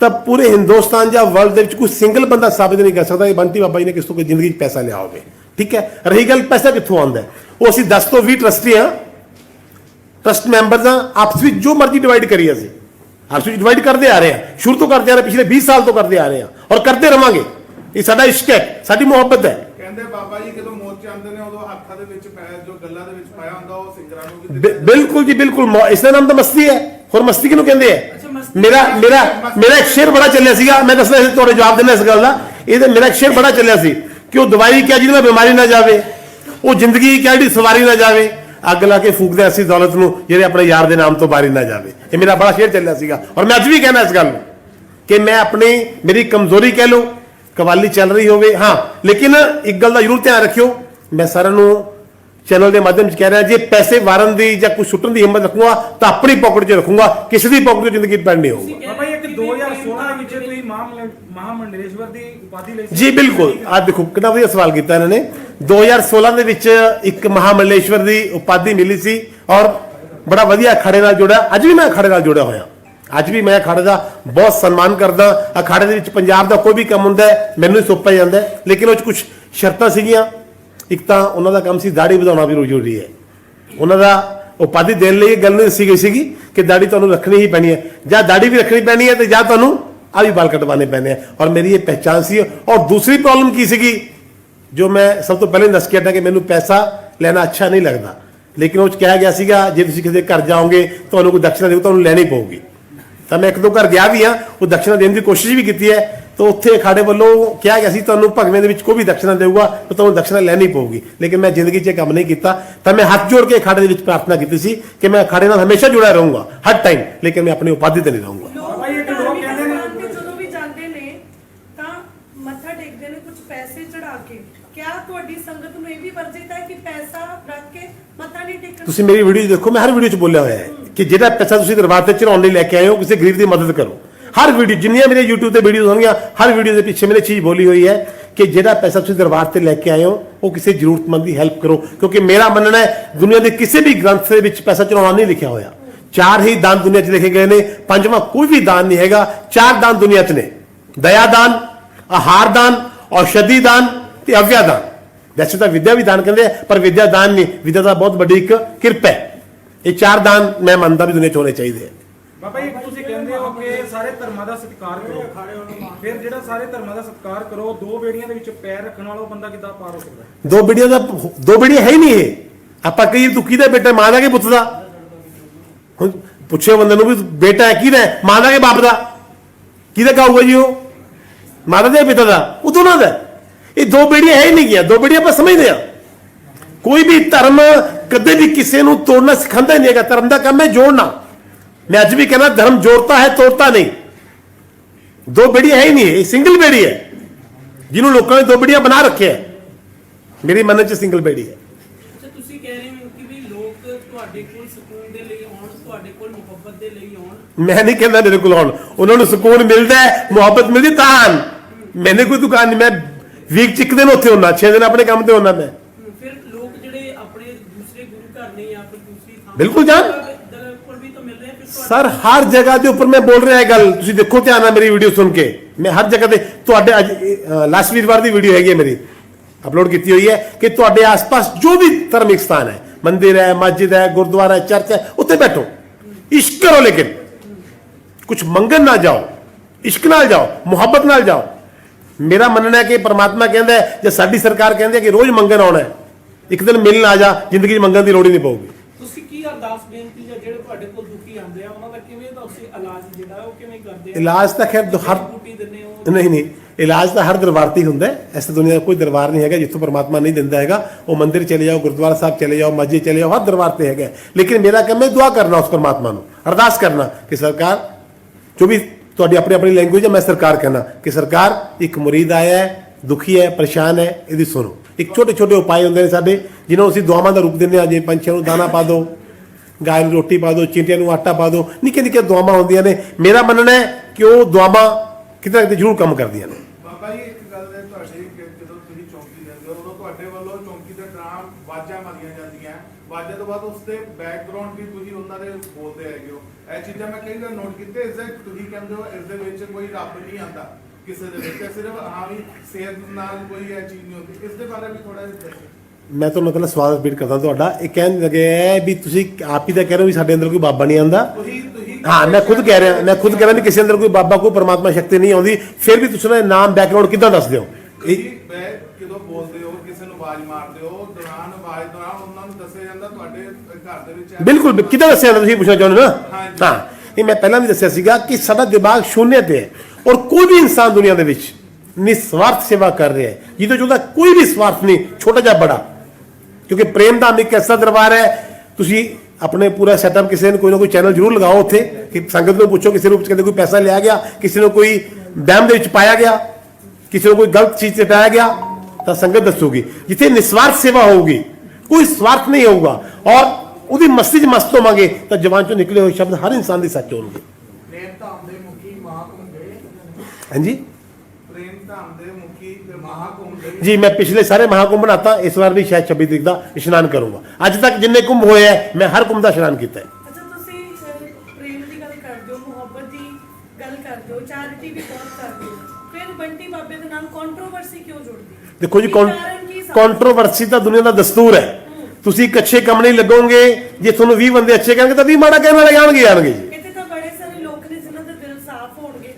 ਤਾਂ ਪੂਰੇ ਹਿੰਦੁਸਤਾਨ ਜਾਂ ਵਰਲਡ ਦੇ ਵਿੱਚ ਕੋਈ ਸਿੰਗਲ ਬੰਦਾ ਸਾਬਿਤ ਨਹੀਂ ਕਰ ਸਕਦਾ ਕਿ ਬੰਟੀ ਬਾਬਾ ਜੀ ਨੇ ਕਿਸ ਤੋਂ ਕੋਈ ਜ਼ਿੰਦਗੀ 'ਚ ਪੈਸਾ ਲਿਆ ਹੋਵੇ, ਠੀਕ ਹੈ? ਰਹੀ ਗੱਲ ਪੈਸਾ ਕਿੱਥੋਂ ਆਉਂਦਾ ਉਹ ਅਸੀਂ 10 ਤੋਂ 20 ਟਰਸਟੀ ਹਾਂ ਟਰਸਟ ਮੈਂਬਰਸ ਆ ਆਪਸ ਵਿੱਚ ਜੋ ਮਰਜ਼ੀ ਡਿਵਾਈਡ ਕਰੀ ਅਸੀਂ। ਆਪਸ ਵਿੱਚ ਡਿਵਾਈਡ ਕਰਦੇ ਆ ਰਹੇ ਹਾਂ, ਸ਼ੁਰੂ ਤੋਂ ਕਰਦੇ ਆ ਰਹੇ, ਪਿਛਲੇ 20 ਸਾਲ ਤੋਂ ਕਰਦੇ ਆ ਰਹੇ ਹਾਂ, ਔਰ ਕਰਦੇ ਰਵਾਂਗੇ। ਇਹ ਸਾਡਾ ਇਸ਼ਕ ਹੈ, ਸਾਡੀ ਮੁਹੱਬਤ ਹੈ। ਕਹਿੰਦੇ ਬਾਬਾ ਜੀ ਜਦੋਂ ਮੋਰਚੇ ਆਉਂਦੇ ਨੇ ਉਦੋਂ ਹੱਥਾਂ ਦੇ ਵਿੱਚ ਪੈ ਜੋ ਗੱਲਾਂ ਦੇ ਵਿੱਚ ਪਾਇਆ ਹੁੰਦਾ ਉਹ ਸਿੰਗਰਾਂ ਨੂੰ ਵੀ ਬਿਲਕੁਲ ਜੀ ਬਿਲਕੁਲ। ਇਸ ਦਾ ਨਾਮ ਤਾਂ ਮਸਤੀ ਹੈ। ਹੋਰ ਮਸਤੀ ਕਿਹਨੂੰ ਕਹਿੰਦੇ ਅੱਛਾ, ਆ ਮਸਤੀ- ਮੇਰਾ ਮੇਰਾ ਮੇਰਾ ਇੱਕ ਸ਼ੇਰ ਬੜਾ ਚੱਲਿਆ ਸੀਗਾ। ਮੈਂ ਦੱਸਣਾ ਸੀ ਤੁਹਾਡੇ ਜਵਾਬ ਦੇਣਾ ਇਸ ਗੱਲ ਦਾ। ਇਹਦੇ ਮੇਰਾ ਇੱਕ ਸ਼ੇਰ ਬੜਾ ਚੱਲਿਆ ਸੀ ਕਿ ਉਹ ਦਵਾਈ ਕਿਹਾ ਜਿਹਦੇ ਨਾਲ ਬਿਮਾਰੀ ਨਾ ਜਾਵੇ। ਉਹ ਜ਼ਿੰਦਗੀ ਕਿਹਾ ਜਿਹੜੀ ਸਵਾਰੀ ਨਾ ਜਾਵੇ। ਅੱਗ ਲਾ ਕੇ ਫੂਕਦੇ ਅਸੀਂ ਦੌਲਤ ਨੂੰ ਜਿਹੜੇ ਆਪਣੇ ਯਾਰ ਦੇ ਨਾਮ ਤੋਂ ਬਾਰੀ ਨਾ ਜਾਵੇ। ਇਹ ਮੇਰਾ ਬੜਾ ਸ਼ੇਰ ਚੱਲਿਆ ਸੀਗਾ। ਔਰ ਮੈਂ ਅੱਜ ਵੀ ਕਹਿਣਾ ਇਸ ਗੱਲ ਨੂੰ ਕਿ ਮੈਂ ਆਪਣੀ ਮੇਰੀ ਕਮਜ਼ੋਰੀ ਕਹਿ ਲਓ ਕਵਾਲੀ ਚੱਲ ਰਹੀ ਹੋਵੇ ਹਾਂ ਲੇਕਿਨ ਇੱਕ ਗੱਲ ਦਾ ਜ਼ਰੂਰ ਧਿਆਨ ਰੱਖਿਓ ਮੈਂ ਸਾਰਿਆਂ ਨੂੰ ਚੈਨਲ ਦੇ ਮਾਧਿਅਮ 'ਚ ਕਹਿ ਰਿਹਾ ਜੇ ਪੈਸੇ ਵਾਰਨ ਦੀ ਜਾਂ ਕੁਝ ਸੁੱਟਣ ਦੀ ਹਿੰਮਤ ਰੱਖੂਗਾ ਤਾਂ ਆਪਣੀ ਪਾਕਟ 'ਚ ਰੱਖੂਗਾ ਕਿਸੇ ਦੀ ਪਾਕਟ 'ਚ ਜ਼ਿੰਦਗੀ ਡਿਪੈਂਡ ਨਹੀਂ ਹੋਊਗਾ। ਬਾਬਾ ਜੀ ਇੱਕ 2016 ਦੇ ਵਿੱਚ ਤੁਸੀਂ ਮਹਾ ਮਹਾਮੰਡਲੇਸ਼ਵਰ ਦੀ ਉਪਾਧੀ ਲਈ ਸੀ। ਜੀ ਬਿਲਕੁਲ। ਆ ਦੇਖੋ ਕਿੰਨਾ ਵਧੀਆ ਸਵਾਲ ਕੀਤਾ ਇਹਨਾਂ ਨੇ। 2016 ਦੇ ਵਿੱਚ ਇੱਕ ਮਹਾਮੰਡਲੇਸ਼ਵਰ ਦੀ ਉਪਾਧੀ ਮਿਲੀ ਸੀ ਔਰ ਬੜਾ ਵਧੀਆ ਅਖਾੜੇ ਨਾਲ ਜੁੜਿਆ ਅੱਜ ਵੀ ਮੈਂ ਅਖਾੜੇ ਨਾਲ ਜੁੜਿਆ ਹੋਇਆ। ਅੱਜ ਵੀ ਮੈਂ ਅਖਾੜੇ ਦਾ ਬਹੁਤ ਸਨਮਾਨ ਕਰਦਾ ਅਖਾੜੇ ਦੇ ਵਿੱਚ ਪੰਜਾਬ ਦਾ ਕੋਈ ਵੀ ਕੰਮ ਹੁੰਦਾ ਮੈਨੂੰ ਹੀ ਸੌਂਪਿਆ ਜਾਂਦਾ ਲੇਕਿਨ ਉਹ ਚ ਕੁਝ ਸ਼ਰਤਾਂ ਸੀਗੀਆਂ। ਇੱਕ ਤਾਂ ਉਹਨਾਂ ਦਾ ਕੰਮ ਸੀ ਦਾੜੀ ਵਧਾਉਣਾ ਵੀ ਜ਼ਰੂਰੀ ਹੈ। ਉਹਨਾਂ ਦਾ ਉਪਾਧੀ ਦੇਣ ਲਈ ਇਹ ਗੱਲ ਨਹੀਂ ਦੱਸੀ ਗਈ ਸੀਗੀ ਕਿ ਦਾੜੀ ਤੁਹਾਨੂੰ ਰੱਖਣੀ ਹੀ ਪੈਣੀ ਹੈ। ਜਾਂ ਦਾੜੀ ਵੀ ਰੱਖਣੀ ਪੈਣੀ ਹੈ ਤੇ ਜਾਂ ਤੁਹਾਨੂੰ ਆ ਵੀ ਵਾਲ ਕਟਵਾਣੇ ਪੈਣੇ ਆ ਔਰ ਮੇਰੀ ਇਹ ਪਹਿਚਾਨ ਸੀ। ਔਰ ਦੂਸਰੀ ਪ੍ਰੋਬਲਮ ਕੀ ਸੀਗੀ? ਜੋ ਮੈਂ ਸਭ ਤੋਂ ਪਹਿਲੇ ਦੱਸ ਕੇ ਹਟਾ ਕਿ ਮੈਨੂੰ ਪੈਸਾ ਲੈਣਾ ਅੱਛਾ ਨਹੀਂ ਲੱਗਦਾ। ਲੇਕਿਨ ਉਹ 'ਚ ਕਿਹਾ ਗਿਆ ਸੀਗਾ, ਜੇ ਤੁਸੀਂ ਕਿਸੇ ਘਰ ਜਾਓਗੇ, ਤੁਹਾਨੂੰ ਕੋਈ ਦਕਸ਼ਨਾ ਦੇਊ ਤੁਹਾਨੂੰ ਲੈਣੀ ਪਊਗੀ। ਤਾਂ ਮੈਂ ਇੱਕ ਦੋ ਘਰ ਗਿਆ ਵੀ ਆ ਉਹ ਦਕਸ਼ਨਾ ਦੇਣ ਦੀ ਕੋਸ਼ਿਸ਼ ਵੀ ਕੀਤੀ ਹੈ ਤਾਂ ਉੱਥੇ ਅਖਾੜੇ ਵੱਲੋਂ ਕਿਹਾ ਗਿਆ ਸੀ ਤੁਹਾਨੂੰ ਭਗਵੇਂ ਦੇ ਵਿੱਚ ਕੋਈ ਵੀ ਦਕਸ਼ਨਾ ਦੇਊਗਾ ਤਾਂ ਤੁਹਾਨੂੰ ਦਕਸ਼ਨਾ ਲੈਣੀ ਪਊਗੀ। ਲੇਕਿਨ ਮੈਂ ਜ਼ਿੰਦਗੀ 'ਚ ਇਹ ਕੰਮ ਨਹੀਂ ਕੀਤਾ ਤਾਂ ਮੈਂ ਹੱਥ ਜੋੜ ਕੇ ਅਖਾੜੇ ਦੇ ਵਿੱਚ ਪ੍ਰਾਰਥਨਾ ਕੀਤੀ ਸੀ ਕਿ ਮੈਂ ਅਖਾੜੇ ਨਾਲ ਹਮੇਸ਼ਾ ਜੁੜਿਆ ਰਹੂੰਗਾ ਹਰ ਟਾਈਮ ਲੇਕਿਨ ਮੈਂ ਆਪਣੀ ਉਪਾਧੀ ਤੇ ਨਹੀਂ ਰਹੂੰਗਾ। ਲੋਕ ਭਾਈ ਇੱਕ ਲੋਕ ਧਾਰਮਿਕ ਕਹਿੰਦੇ ਨੇ- ਸਥਾਨ ਤੇ ਜਦੋਂ ਵੀ ਜਾਂਦੇ ਨੇ ਤਾਂ ਮੱਥਾ ਟੇਕਦੇ ਨੇ ਕੁਝ ਪੈਸੇ ਚੜਾ ਕੇ। ਕਿਆ ਤੁਹਾਡੀ ਸੰਗਤ ਨੂੰ ਇਹ ਵੀ ਵਰਜਿਤ ਹੈ ਕਿ ਪੈਸਾ ਰੱਖ ਕੇ ਮੱਥਾ ਨਹੀਂ ਟੇਕਣਾ? ਤੁਸੀਂ ਮੇਰੀ ਵੀਡੀਓ ਦੇਖੋ ਮੈਂ ਹਰ ਵੀਡੀਓ 'ਚ ਬੋਲਿਆ ਹੋਇਆ ਹੈ। ਕਿ ਜਿਹੜਾ ਪੈਸਾ ਤੁਸੀਂ ਦਰਬਾਰ ਤੇ ਚੜਾਉਣ ਲਈ ਲੈ ਕੇ ਆਏ ਹੋ, ਕਿਸੇ ਗਰੀਬ ਦੀ ਮਦਦ ਕਰੋ। ਹਰ ਵੀਡੀਓ ਜਿੰਨੀਆਂ ਮੇਰੇ YouTube ਤੇ ਵੀਡੀਓਜ਼ ਹੋਣਗੀਆਂ, ਹਰ ਵੀਡੀਓ ਦੇ ਪਿੱਛੇ ਮੇਰੇ ਚੀਜ਼ ਬੋਲੀ ਹੋਈ ਹੈ ਕਿ ਜਿਹੜਾ ਪੈਸਾ ਤੁਸੀਂ ਦਰਬਾਰ ਤੇ ਲੈ ਕੇ ਆਏ ਹੋ, ਉਹ ਕਿਸੇ ਜ਼ਰੂਰਤਮੰਦ ਦੀ ਹੈਲਪ ਕਰੋ। ਕਿਉਂਕਿ ਮੇਰਾ ਮੰਨਣਾ ਹੈ, ਦੁਨੀਆ ਦੇ ਕਿਸੇ ਵੀ ਗ੍ਰੰਥ ਦੇ ਵਿੱਚ ਪੈਸਾ ਚੜਾਉਣਾ ਨਹੀਂ ਲਿਖਿਆ ਹੋਇਆ। ਚਾਰ ਹੀ ਦਾਨ ਦੁਨੀਆ 'ਚ ਲਿਖੇ ਗਏ ਨੇ, ਪੰਜਵਾਂ ਕੋਈ ਵੀ ਦਾਨ ਨਹੀਂ ਹੈਗਾ, ਚਾਰ ਦਾਨ ਦੁਨੀਆ 'ਚ ਨੇ। ਦਇਆ ਦਾਨ, ਆਹਾਰ ਦਾਨ, ਔਸ਼ਧੀ ਦਾਨ ਤੇ ਅਵਿਆ ਦਾਨ। ਵੈਸੇ ਤਾਂ ਵਿਦਿਆ ਵੀ ਦਾਨ ਕਹਿੰਦੇ ਪਰ ਵਿਦਿਆ ਦਾਨ ਨਹੀਂ, ਵਿਦਿਆ ਦਾ ਬਹੁਤ ਵੱਡੀ ਇੱਕ ਕਿਰਪਾ ਹੈ। ਇਹ ਚਾਰ ਦਾਨ ਮੈਂ ਮੰਨਦਾ ਵੀ ਦੁਨੀਆ 'ਚ ਹੋਣੇ ਚਾਹੀਦੇ ਆ। ਬਾਬਾ ਜੀ ਤੁਸੀਂ ਕਹਿੰਦੇ ਹੋ ਕਿ ਸਾਰੇ ਧਰਮਾਂ ਦਾ ਸਤਿਕਾਰ ਕਰੋ। ਫਿਰ ਜਿਹੜਾ ਸਾਰੇ ਧਰਮਾਂ ਦਾ ਸਤਿਕਾਰ ਕਰੋ ਦੋ ਬੇੜੀਆਂ ਦੇ ਵਿੱਚ ਪੈਰ ਰੱਖਣ ਵਾਲਾ ਉਹ ਬੰਦਾ ਕਿੱਦਾਂ ਪਾਰ ਹੋ ਸਕਦਾ? ਦੋ ਬੇੜੀਆਂ ਦਾ ਦੋ ਬੇੜੀਆਂ ਹੈ ਹੀ ਨਹੀਂ ਇਹ। ਆਪਾਂ ਕਹੀਏ ਤੂੰ ਕਿਹਦਾ ਬੇਟਾ ਮਾਂ ਦਾ ਕਿ ਪੁੱਤ ਦਾ? ਹੁਣ ਪੁੱਛੇ ਬੰਦੇ ਨੂੰ ਵੀ ਬੇਟਾ ਹੈ ਕਿਹਦਾ? ਮਾਂ ਦਾ ਕਿ ਬਾਪ ਦਾ? ਕਿਹਦਾ ਕਹੂਗਾ ਜੀ ਉਹ? ਮਾਂ ਦਾ ਪਿਤਾ ਦਾ? ਉਹ ਦੋਨਾਂ ਦਾ। ਇਹ ਦੋ ਬੇੜੀਆਂ ਹੈ ਹੀ ਨਹੀਂ ਗਿਆ ਦੋ ਬੇੜੀਆਂ ਆਪਾਂ ਸਮਝਦੇ ਆ ਕੋਈ ਵੀ ਧਰਮ ਕਦੇ ਵੀ ਕਿਸੇ ਨੂੰ ਤੋੜਨਾ ਸਿਖਾਉਂਦਾ ਹੀ ਨਹੀਂ ਹੈਗਾ। ਧਰਮ ਦਾ ਕੰਮ ਹੈ ਜੋੜਨਾ। ਮੈਂ ਅੱਜ ਵੀ ਕਹਿੰਦਾ ਧਰਮ ਜੋੜਤਾ ਹੈ ਤੋੜਤਾ ਨਹੀਂ। ਦੋ ਬੇੜੀਆਂ ਹੈ ਹੀ ਨਹੀਂ ਇਹ ਸਿੰਗਲ ਬੇੜੀ ਹੈ। ਜਿਹਨੂੰ ਲੋਕਾਂ ਨੇ ਦੋ ਬੇੜੀਆਂ ਬਣਾ ਰੱਖਿਆ ਹੈ। ਮੇਰੀ ਮੰਨ ਚ ਸਿੰਗਲ ਬੇੜੀ ਹੈ। ਅੱਛਾ ਤੁਸੀਂ ਕਹਿ ਰਹੇ ਹੋ ਕਿ ਵੀ ਲੋਕ ਤੁਹਾਡੇ ਕੋਲ ਸਕੂਨ ਦੇ ਲਈ ਆਉਣ ਤੁਹਾਡੇ ਕੋਲ ਮੁਹੱਬਤ ਦੇ ਲਈ ਆਉਣ। ਮੈਂ ਨਹੀਂ ਕਹਿੰਦਾ ਮੇਰੇ ਕੋਲ ਆਉਣ। ਉਹਨਾਂ ਨੂੰ ਸਕੂਨ ਮਿਲਦਾ ਹੈ ਮੁਹੱਬਤ ਮਿਲਦੀ ਤਾਂ। ਮੈਨੇ ਕੋਈ ਦੁਕਾਨ ਨਹੀਂ ਮੈਂ ਵੀਕ ਚ ਇੱਕ ਦਿਨ ਉੱਥੇ ਹੁੰਦਾ 6 ਦਿਨ ਆਪਣੇ ਕੰਮ ਤੇ ਹੁੰਦਾ ਮੈਂ ਹਮ, ਫਿਰ ਲੋਕ ਜਿਹੜੇ ਆਪਣੇ ਦੂਸਰੇ ਗੁਰੂ ਘਰ ਨੇ ਜਾਂ ਫਿਰ ਦੂਸਰੀ ਥਾਂ ਬਿਲਕੁਲ ਜਾਣ। ਸਰ, ਹਰ ਜਗ੍ਹਾ ਦੇ ਉੱਪਰ ਮੈਂ ਬੋਲ ਰਿਹਾ ਇਹ ਗੱਲ। ਤੁਸੀਂ ਦੇਖੋ ਧਿਆਨ ਨਾਲ ਮੇਰੀ ਵੀਡੀਓ ਸੁਣ ਕੇ। ਮੈਂ ਹਰ ਜਗ੍ਹਾ ਤੇ ਤੁਹਾਡੇ ਅੱਜ ਲਾਸਟ ਵੀਰਵਾਰ ਦੀ ਵੀਡੀਓ ਹੈਗੀ ਹੈ ਮੇਰੀ। ਅਪਲੋਡ ਕੀਤੀ ਹੋਈ ਹੈ ਕਿ ਤੁਹਾਡੇ ਆਸ-ਪਾਸ ਜੋ ਵੀ ਧਾਰਮਿਕ ਸਥਾਨ ਹੈ, ਮੰਦਿਰ ਹੈ, ਮਸਜਿਦ ਹੈ, ਗੁਰਦੁਆਰਾ ਹੈ, ਚਰਚ ਹੈ, ਉੱਥੇ ਬੈਠੋ। ਇਸ਼ਕ ਕਰੋ ਲੇਕਿਨ। ਕੁਝ ਮੰਗਣ ਨਾ ਜਾਓ, ਇਸ਼ਕ ਨਾਲ ਜਾਓ, ਮੁਹੱਬਤ ਨਾਲ ਜਾਓ। ਮੇਰਾ ਮੰਨਣਾ ਹੈ ਕਿ ਪਰਮਾਤਮਾ ਕਹਿੰਦਾ ਹੈ ਜੇ ਸਾਡੀ ਸਰਕਾਰ ਕਹਿੰਦੀ ਹੈ ਕਿ ਰੋਜ਼ ਮੰਗਣ ਆਉਣਾ ਹੈ। ਇੱਕ ਦਿਨ ਮਿਲਣ ਆ ਜਾ, ਜ਼ਿੰਦਗੀ 'ਚ ਮੰਗਣ ਦੀ ਲੋੜ ਹੀ ਨਹੀਂ ਪਊਗੀ। ਤੁਸੀਂ ਕੀ ਅਰਦਾਸ ਬੇਨਤੀ ਜਾਂ ਜਿਹੜੇ ਤੁਹਾਡੇ ਕੋਲ ਦੁਖੀ ਆਉਂਦੇ ਆ ਉਹਨਾਂ ਦਾ ਕਿਵੇਂ ਤੁਸੀਂ ਇਲਾਜ ਜਿਹੜਾ ਉਹ ਕਿਵੇਂ ਕਰਦੇ ਆ? ਇਲਾਜ ਤਾਂ ਖੈਰ ਦੋ- ਹਰ ਬੂਟੀ ਦਿੰਦੇ ਹੋ? ਨਹੀਂ ਨਹੀਂ ਇਲਾਜ ਤਾਂ ਹਰ ਦਰਬਾਰ ਤੇ ਹੀ ਹੁੰਦਾ ਹੈ। ਐਸੀ ਦੁਨੀਆ ਦਾ ਕੋਈ ਦਰਬਾਰ ਨਹੀਂ ਹੈਗਾ ਜਿੱਥੋਂ ਪਰਮਾਤਮਾ ਨਹੀਂ ਦਿੰਦਾ ਹੈਗਾ। ਉਹ ਮੰਦਿਰ ਚਲੇ ਜਾਓ ਗੁਰਦੁਆਰਾ ਸਾਹਿਬ ਚਲੇ ਜਾਓ ਮਸਜਿਦ ਚਲੇ ਜਾਓ ਹਰ ਦਰਬਾਰ ਤੇ ਹੈਗਾ ਲੇਕਿਨ ਮੇਰਾ ਕੰਮ ਹੈ ਦੁਆ ਕਰਨਾ ਉਸ ਪਰਮਾਤਮਾ ਨੂੰ ਅਰਦਾਸ ਕਰਨਾ ਕਿ ਸਰਕਾਰ ਜੋ ਵੀ ਤੁਹਾਡੀ ਆਪਣੀ ਆਪਣੀ ਲੈਂਗੁਏਜ ਹੈ ਮੈਂ ਸਰਕਾਰ ਕਹਿਣਾ ਕਿ ਸਰਕਾਰ ਇੱਕ ਮੁਰੀਦ ਆਇਆ ਹੈ ਦੁਖੀ ਹੈ ਪਰੇਸ਼ਾਨ ਹੈ ਇਹਦੀ ਸੁਣੋ। ਇੱਕ ਛੋਟੇ ਛੋਟੇ ਉਪਾਅ ਹੁੰਦੇ ਨੇ ਸਾਡੇ ਜਿਨ੍ਹਾਂ ਨੂੰ ਅਸੀਂ ਦੁਆਵਾਂ ਦਾ ਰੂਪ ਦਿੰਦੇ ਹਾਂ ਜੇ ਪੰਛੀਆਂ ਨੂੰ ਦਾਣਾ ਪਾ ਦਿਓ ਗਾਇ ਨੂੰ ਰੋਟੀ ਪਾ ਦਿਓ ਚਿੰਟੀਆਂ ਨੂੰ ਆਟਾ ਪਾ ਦਿਓ ਨਿੱਕੇ ਨਿੱਕੇ ਦੁਆਵਾਂ ਹੁੰਦੀਆਂ ਨੇ। ਮੇਰਾ ਮੰਨਣਾ ਹੈ ਕਿ ਉਹ ਦੁਆਵਾਂ ਕਿਤੇ ਨਾ ਕਿਤੇ ਜ਼ਰੂਰ ਕੰਮ ਕਰਦੀਆਂ ਨੇ। ਬਾਬਾ ਜੀ, ਇੱਕ ਗੱਲ ਹੈ ਤੁਹਾਡੀ ਜਦੋਂ ਤੁਸੀਂ ਚੌਂਕੀ ਜਾਂਦੇ ਹੋ, ਉਦੋਂ ਤੁਹਾਡੇ ਵੱਲੋਂ ਚੌਂਕੀ ਦੇ ਦੌਰਾਨ ਵਾਜਾਂ ਮਾਰੀਆਂ ਜਾਂਦੀਆਂ ਵਾਜਾਂ ਤੋਂ ਬਾਅਦ ਉਸ ਦੇ ਬੈਕਗ੍ਰਾਉਂਡ ਵੀ ਤੁਸੀਂ ਉਹਨਾਂ ਦੇ ਬੋਲਦੇ ਹੈਗੇ ਹੋ। ਇਹ ਚੀਜ਼ਾਂ ਮੈਂ ਕਈ ਵਾਰ ਨੋਟ ਕੀਤੇ ਇਸ ਦੇ ਤੁਸੀਂ ਕਹਿੰਦੇ ਹੋ, ਇਸ ਦੇ ਵਿੱਚ ਕੋਈ ਰੱਬ ਨਹੀਂ ਆਂਦਾ ਕਿਸੇ ਦੇ ਵਿੱਚ ਸਿਰਫ ਹਾਂ ਵੀ ਸਿਹਤ ਨਾਲ ਕੋਈ ਇਹ ਚੀਜ਼ ਨਹੀਂ ਹੁੰਦੀ। ਇਸ ਦੇ ਬਾਰੇ ਵੀ ਥੋੜਾ ਜਿਹਾ ਦੱਸੋ। ਮੈਂ ਤੁਹਾਨੂੰ ਪਹਿਲਾਂ ਸਵਾਲ ਰਿਪੀਟ ਕਰਦਾ ਤੁਹਾਡਾ। ਇਹ ਕਹਿਣ ਲੱਗੇ ਵੀ ਤੁਸੀਂ ਆਪ ਹੀ ਤਾਂ ਕਹਿ ਰਹੇ ਹੋ ਵੀ ਸਾਡੇ ਅੰਦਰ ਕੋਈ ਬਾਬਾ ਨਹੀਂ ਆਂਦਾ ਤੁਸੀਂ ਹਾਂ ਮੈਂ ਖੁਦ ਕਹਿ ਰਿਹਾ ਮੈਂ ਖੁਦ ਕਹਿ ਰਿਹਾ ਵੀ ਕਿਸੇ ਅੰਦਰ ਕੋਈ ਬਾਬਾ ਕੋਈ ਪਰਮਾਤਮਾ ਸ਼ਕਤੀ ਨਹੀਂ ਆਉਂਦੀ। ਫਿਰ ਵੀ ਤੁਸੀਂ ਨਾਮ ਬੈਕਗ੍ਰਾਉਂਡ ਕਿੱਦਾਂ ਦੱਸਦੇ ਹੋ ਜਦੋਂ ਬੋਲਦੇ ਹੋ ਕਿਸੇ ਨੂੰ ਆਵਾਜ਼ ਮਾਰਦੇ ਹੋ ਦੌਰਾਨ ਆਵਾਜ਼ ਦੌਰਾਨ ਉਹਨਾਂ ਨੂੰ ਦੱਸਿਆ ਜਾਂਦਾ ਤੁਹਾਡੇ ਘਰ ਦੇ ਵਿੱਚ ਬਿਲਕੁਲ ਕਿੱਦਾਂ ਦੱਸਿਆ ਜਾਂਦਾ ਤੁਸੀਂ ਪੁੱਛਣਾ ਚਾਹੁੰਦੇ ਹੋ ਨਾ। ਹਾਂ। ਇਹ ਮੈਂ ਪਹਿਲਾਂ ਵੀ ਦੱਸਿਆ ਸੀਗਾ ਕਿ ਸਾਡਾ ਦਿਮਾਗ ਸ਼ੂਨਿਆ ਤੇ ਹੈ ਔਰ ਕੋਈ ਵੀ ਇਨਸਾਨ ਦੁਨੀਆ ਦੇ ਵਿੱਚ ਨਿਸਵਾਰਥ ਸੇਵਾ ਕਰ ਰਿਹਾ ਹੈ। ਜਿਹਦੇ ਚ ਉਹਦਾ ਕੋਈ ਵੀ ਸਵਾਰਥ ਨਹੀਂ ਛੋਟਾ ਜਾਂ ਬੜਾ। ਕਿਉਂਕਿ ਪ੍ਰੇਮ ਦਾ ਇੱਕ ਐਸਾ ਦਰਬਾਰ ਹੈ ਤੁਸੀਂ ਆਪਣੇ ਪੂਰਾ ਸੈਟਅਪ ਕਿਸੇ ਨੂੰ ਕੋਈ ਨਾ ਕੋਈ ਚੈਨਲ ਜ਼ਰੂਰ ਲਗਾਓ ਉੱਥੇ ਕਿ ਸੰਗਤ ਨੂੰ ਪੁੱਛੋ ਕਿਸੇ ਨੂੰ ਕਹਿੰਦੇ ਕੋਈ ਪੈਸਾ ਲਿਆ ਗਿਆ ਕਿਸੇ ਨੂੰ ਕੋਈ ਬਹਿਮ ਦੇ ਵਿੱਚ ਪਾਇਆ ਗਿਆ ਕਿਸੇ ਨੂੰ ਕੋਈ ਗਲਤ ਚੀਜ਼ ਤੇ ਪਾਇਆ ਗਿਆ ਤਾਂ ਸੰਗਤ ਦੱਸੂਗੀ। ਜਿੱਥੇ ਨਿਸਵਾਰਥ ਸੇਵਾ ਹੋਊਗੀ ਕੋਈ ਸਵਾਰਥ ਨਹੀਂ ਹੋਊਗਾ ਔਰ ਉਹਦੀ ਮਸਤੀ 'ਚ ਮਸਤ ਹੋਵਾਂਗੇ ਤਾਂ ਜਵਾਨ ਚੋਂ ਨਿਕਲੇ ਹੋਏ ਸ਼ਬਦ ਹਰ ਇਨਸਾਨ ਦੇ ਸੱਚ ਹੋਣਗੇ। ਪ੍ਰੇਮ ਧਾਮ ਦੇ ਮੁਖੀ ਮਹਾਕੁੰਭ ਦੇ। ਹਾਂਜੀ ਪ੍ਰੇਮ ਧਾਮ ਦੇ ਮੁਖੀ ਤੇ ਮਹਾਕੁੰਭ ਦੇ ਜੀ ਮੈਂ ਪਿਛਲੇ ਸਾਰੇ ਮਹਾਕੁੰਭ ਬਣਾਤਾ ਇਸ ਵਾਰ ਵੀ ਸ਼ਾਇਦ 26 ਤਰੀਕ ਦਾ ਇਸ਼ਨਾਨ ਕਰੂੰਗਾ। ਅੱਜ ਤੱਕ ਜਿੰਨੇ ਕੁੰਭ ਹੋਏ ਹੈ ਮੈਂ ਹਰ ਕੁੰਭ ਦਾ ਇਸ਼ਨਾਨ ਕੀਤਾ ਹੈ। ਅੱਛਾ ਤੁਸੀਂ ਅਹ, ਪ੍ਰੇਮ ਦੀ ਗੱਲ ਕਰਦੇ ਹੋ ਮੁਹੱਬਤ ਦੀ ਗੱਲ ਕਰਦੇ ਹੋ ਚੈਰਿਟੀ ਵੀ ਬਹੁਤ ਕਰਦੇ ਹੋ। ਫਿਰ ਬੰਟੀ ਬਾਬੇ ਦੇ ਨਾਲ ਕੰਟਰੋਵਰਸੀ ਕਿਉਂ ਜੁੜਦੀ ਦੇਖੋ ਜੀ ਕੀ ਕਾਰਨ ਕੀ ਸਮਝ- ਕੰਟਰੋਵਰਸੀ ਤਾਂ ਦੁਨੀਆ ਦਾ ਦਸਤੂਰ ਹੈ। ਤੁਸੀਂ ਇੱਕ ਅੱਛੇ ਕੰਮ ਨਹੀਂ ਲੱਗੋਗੇ ਜੇ ਤੁਹਾਨੂੰ 20 ਬੰਦੇ ਅੱਛੇ ਕਹਿਣਗੇ ਤਾਂ 20 ਮਾੜਾ ਕਹਿਣ ਵਾਲੇ ਆਣਗੇ ਆਣਗੇ ਜੀ। ਇੱਥੇ ਤਾਂ ਬੜੇ ਸਾਰੇ ਲੋਕ ਨੇ ਜਿਨ੍ਹਾਂ ਦੇ ਦਿਲ ਸਾਫ਼ ਹੋਣਗੇ।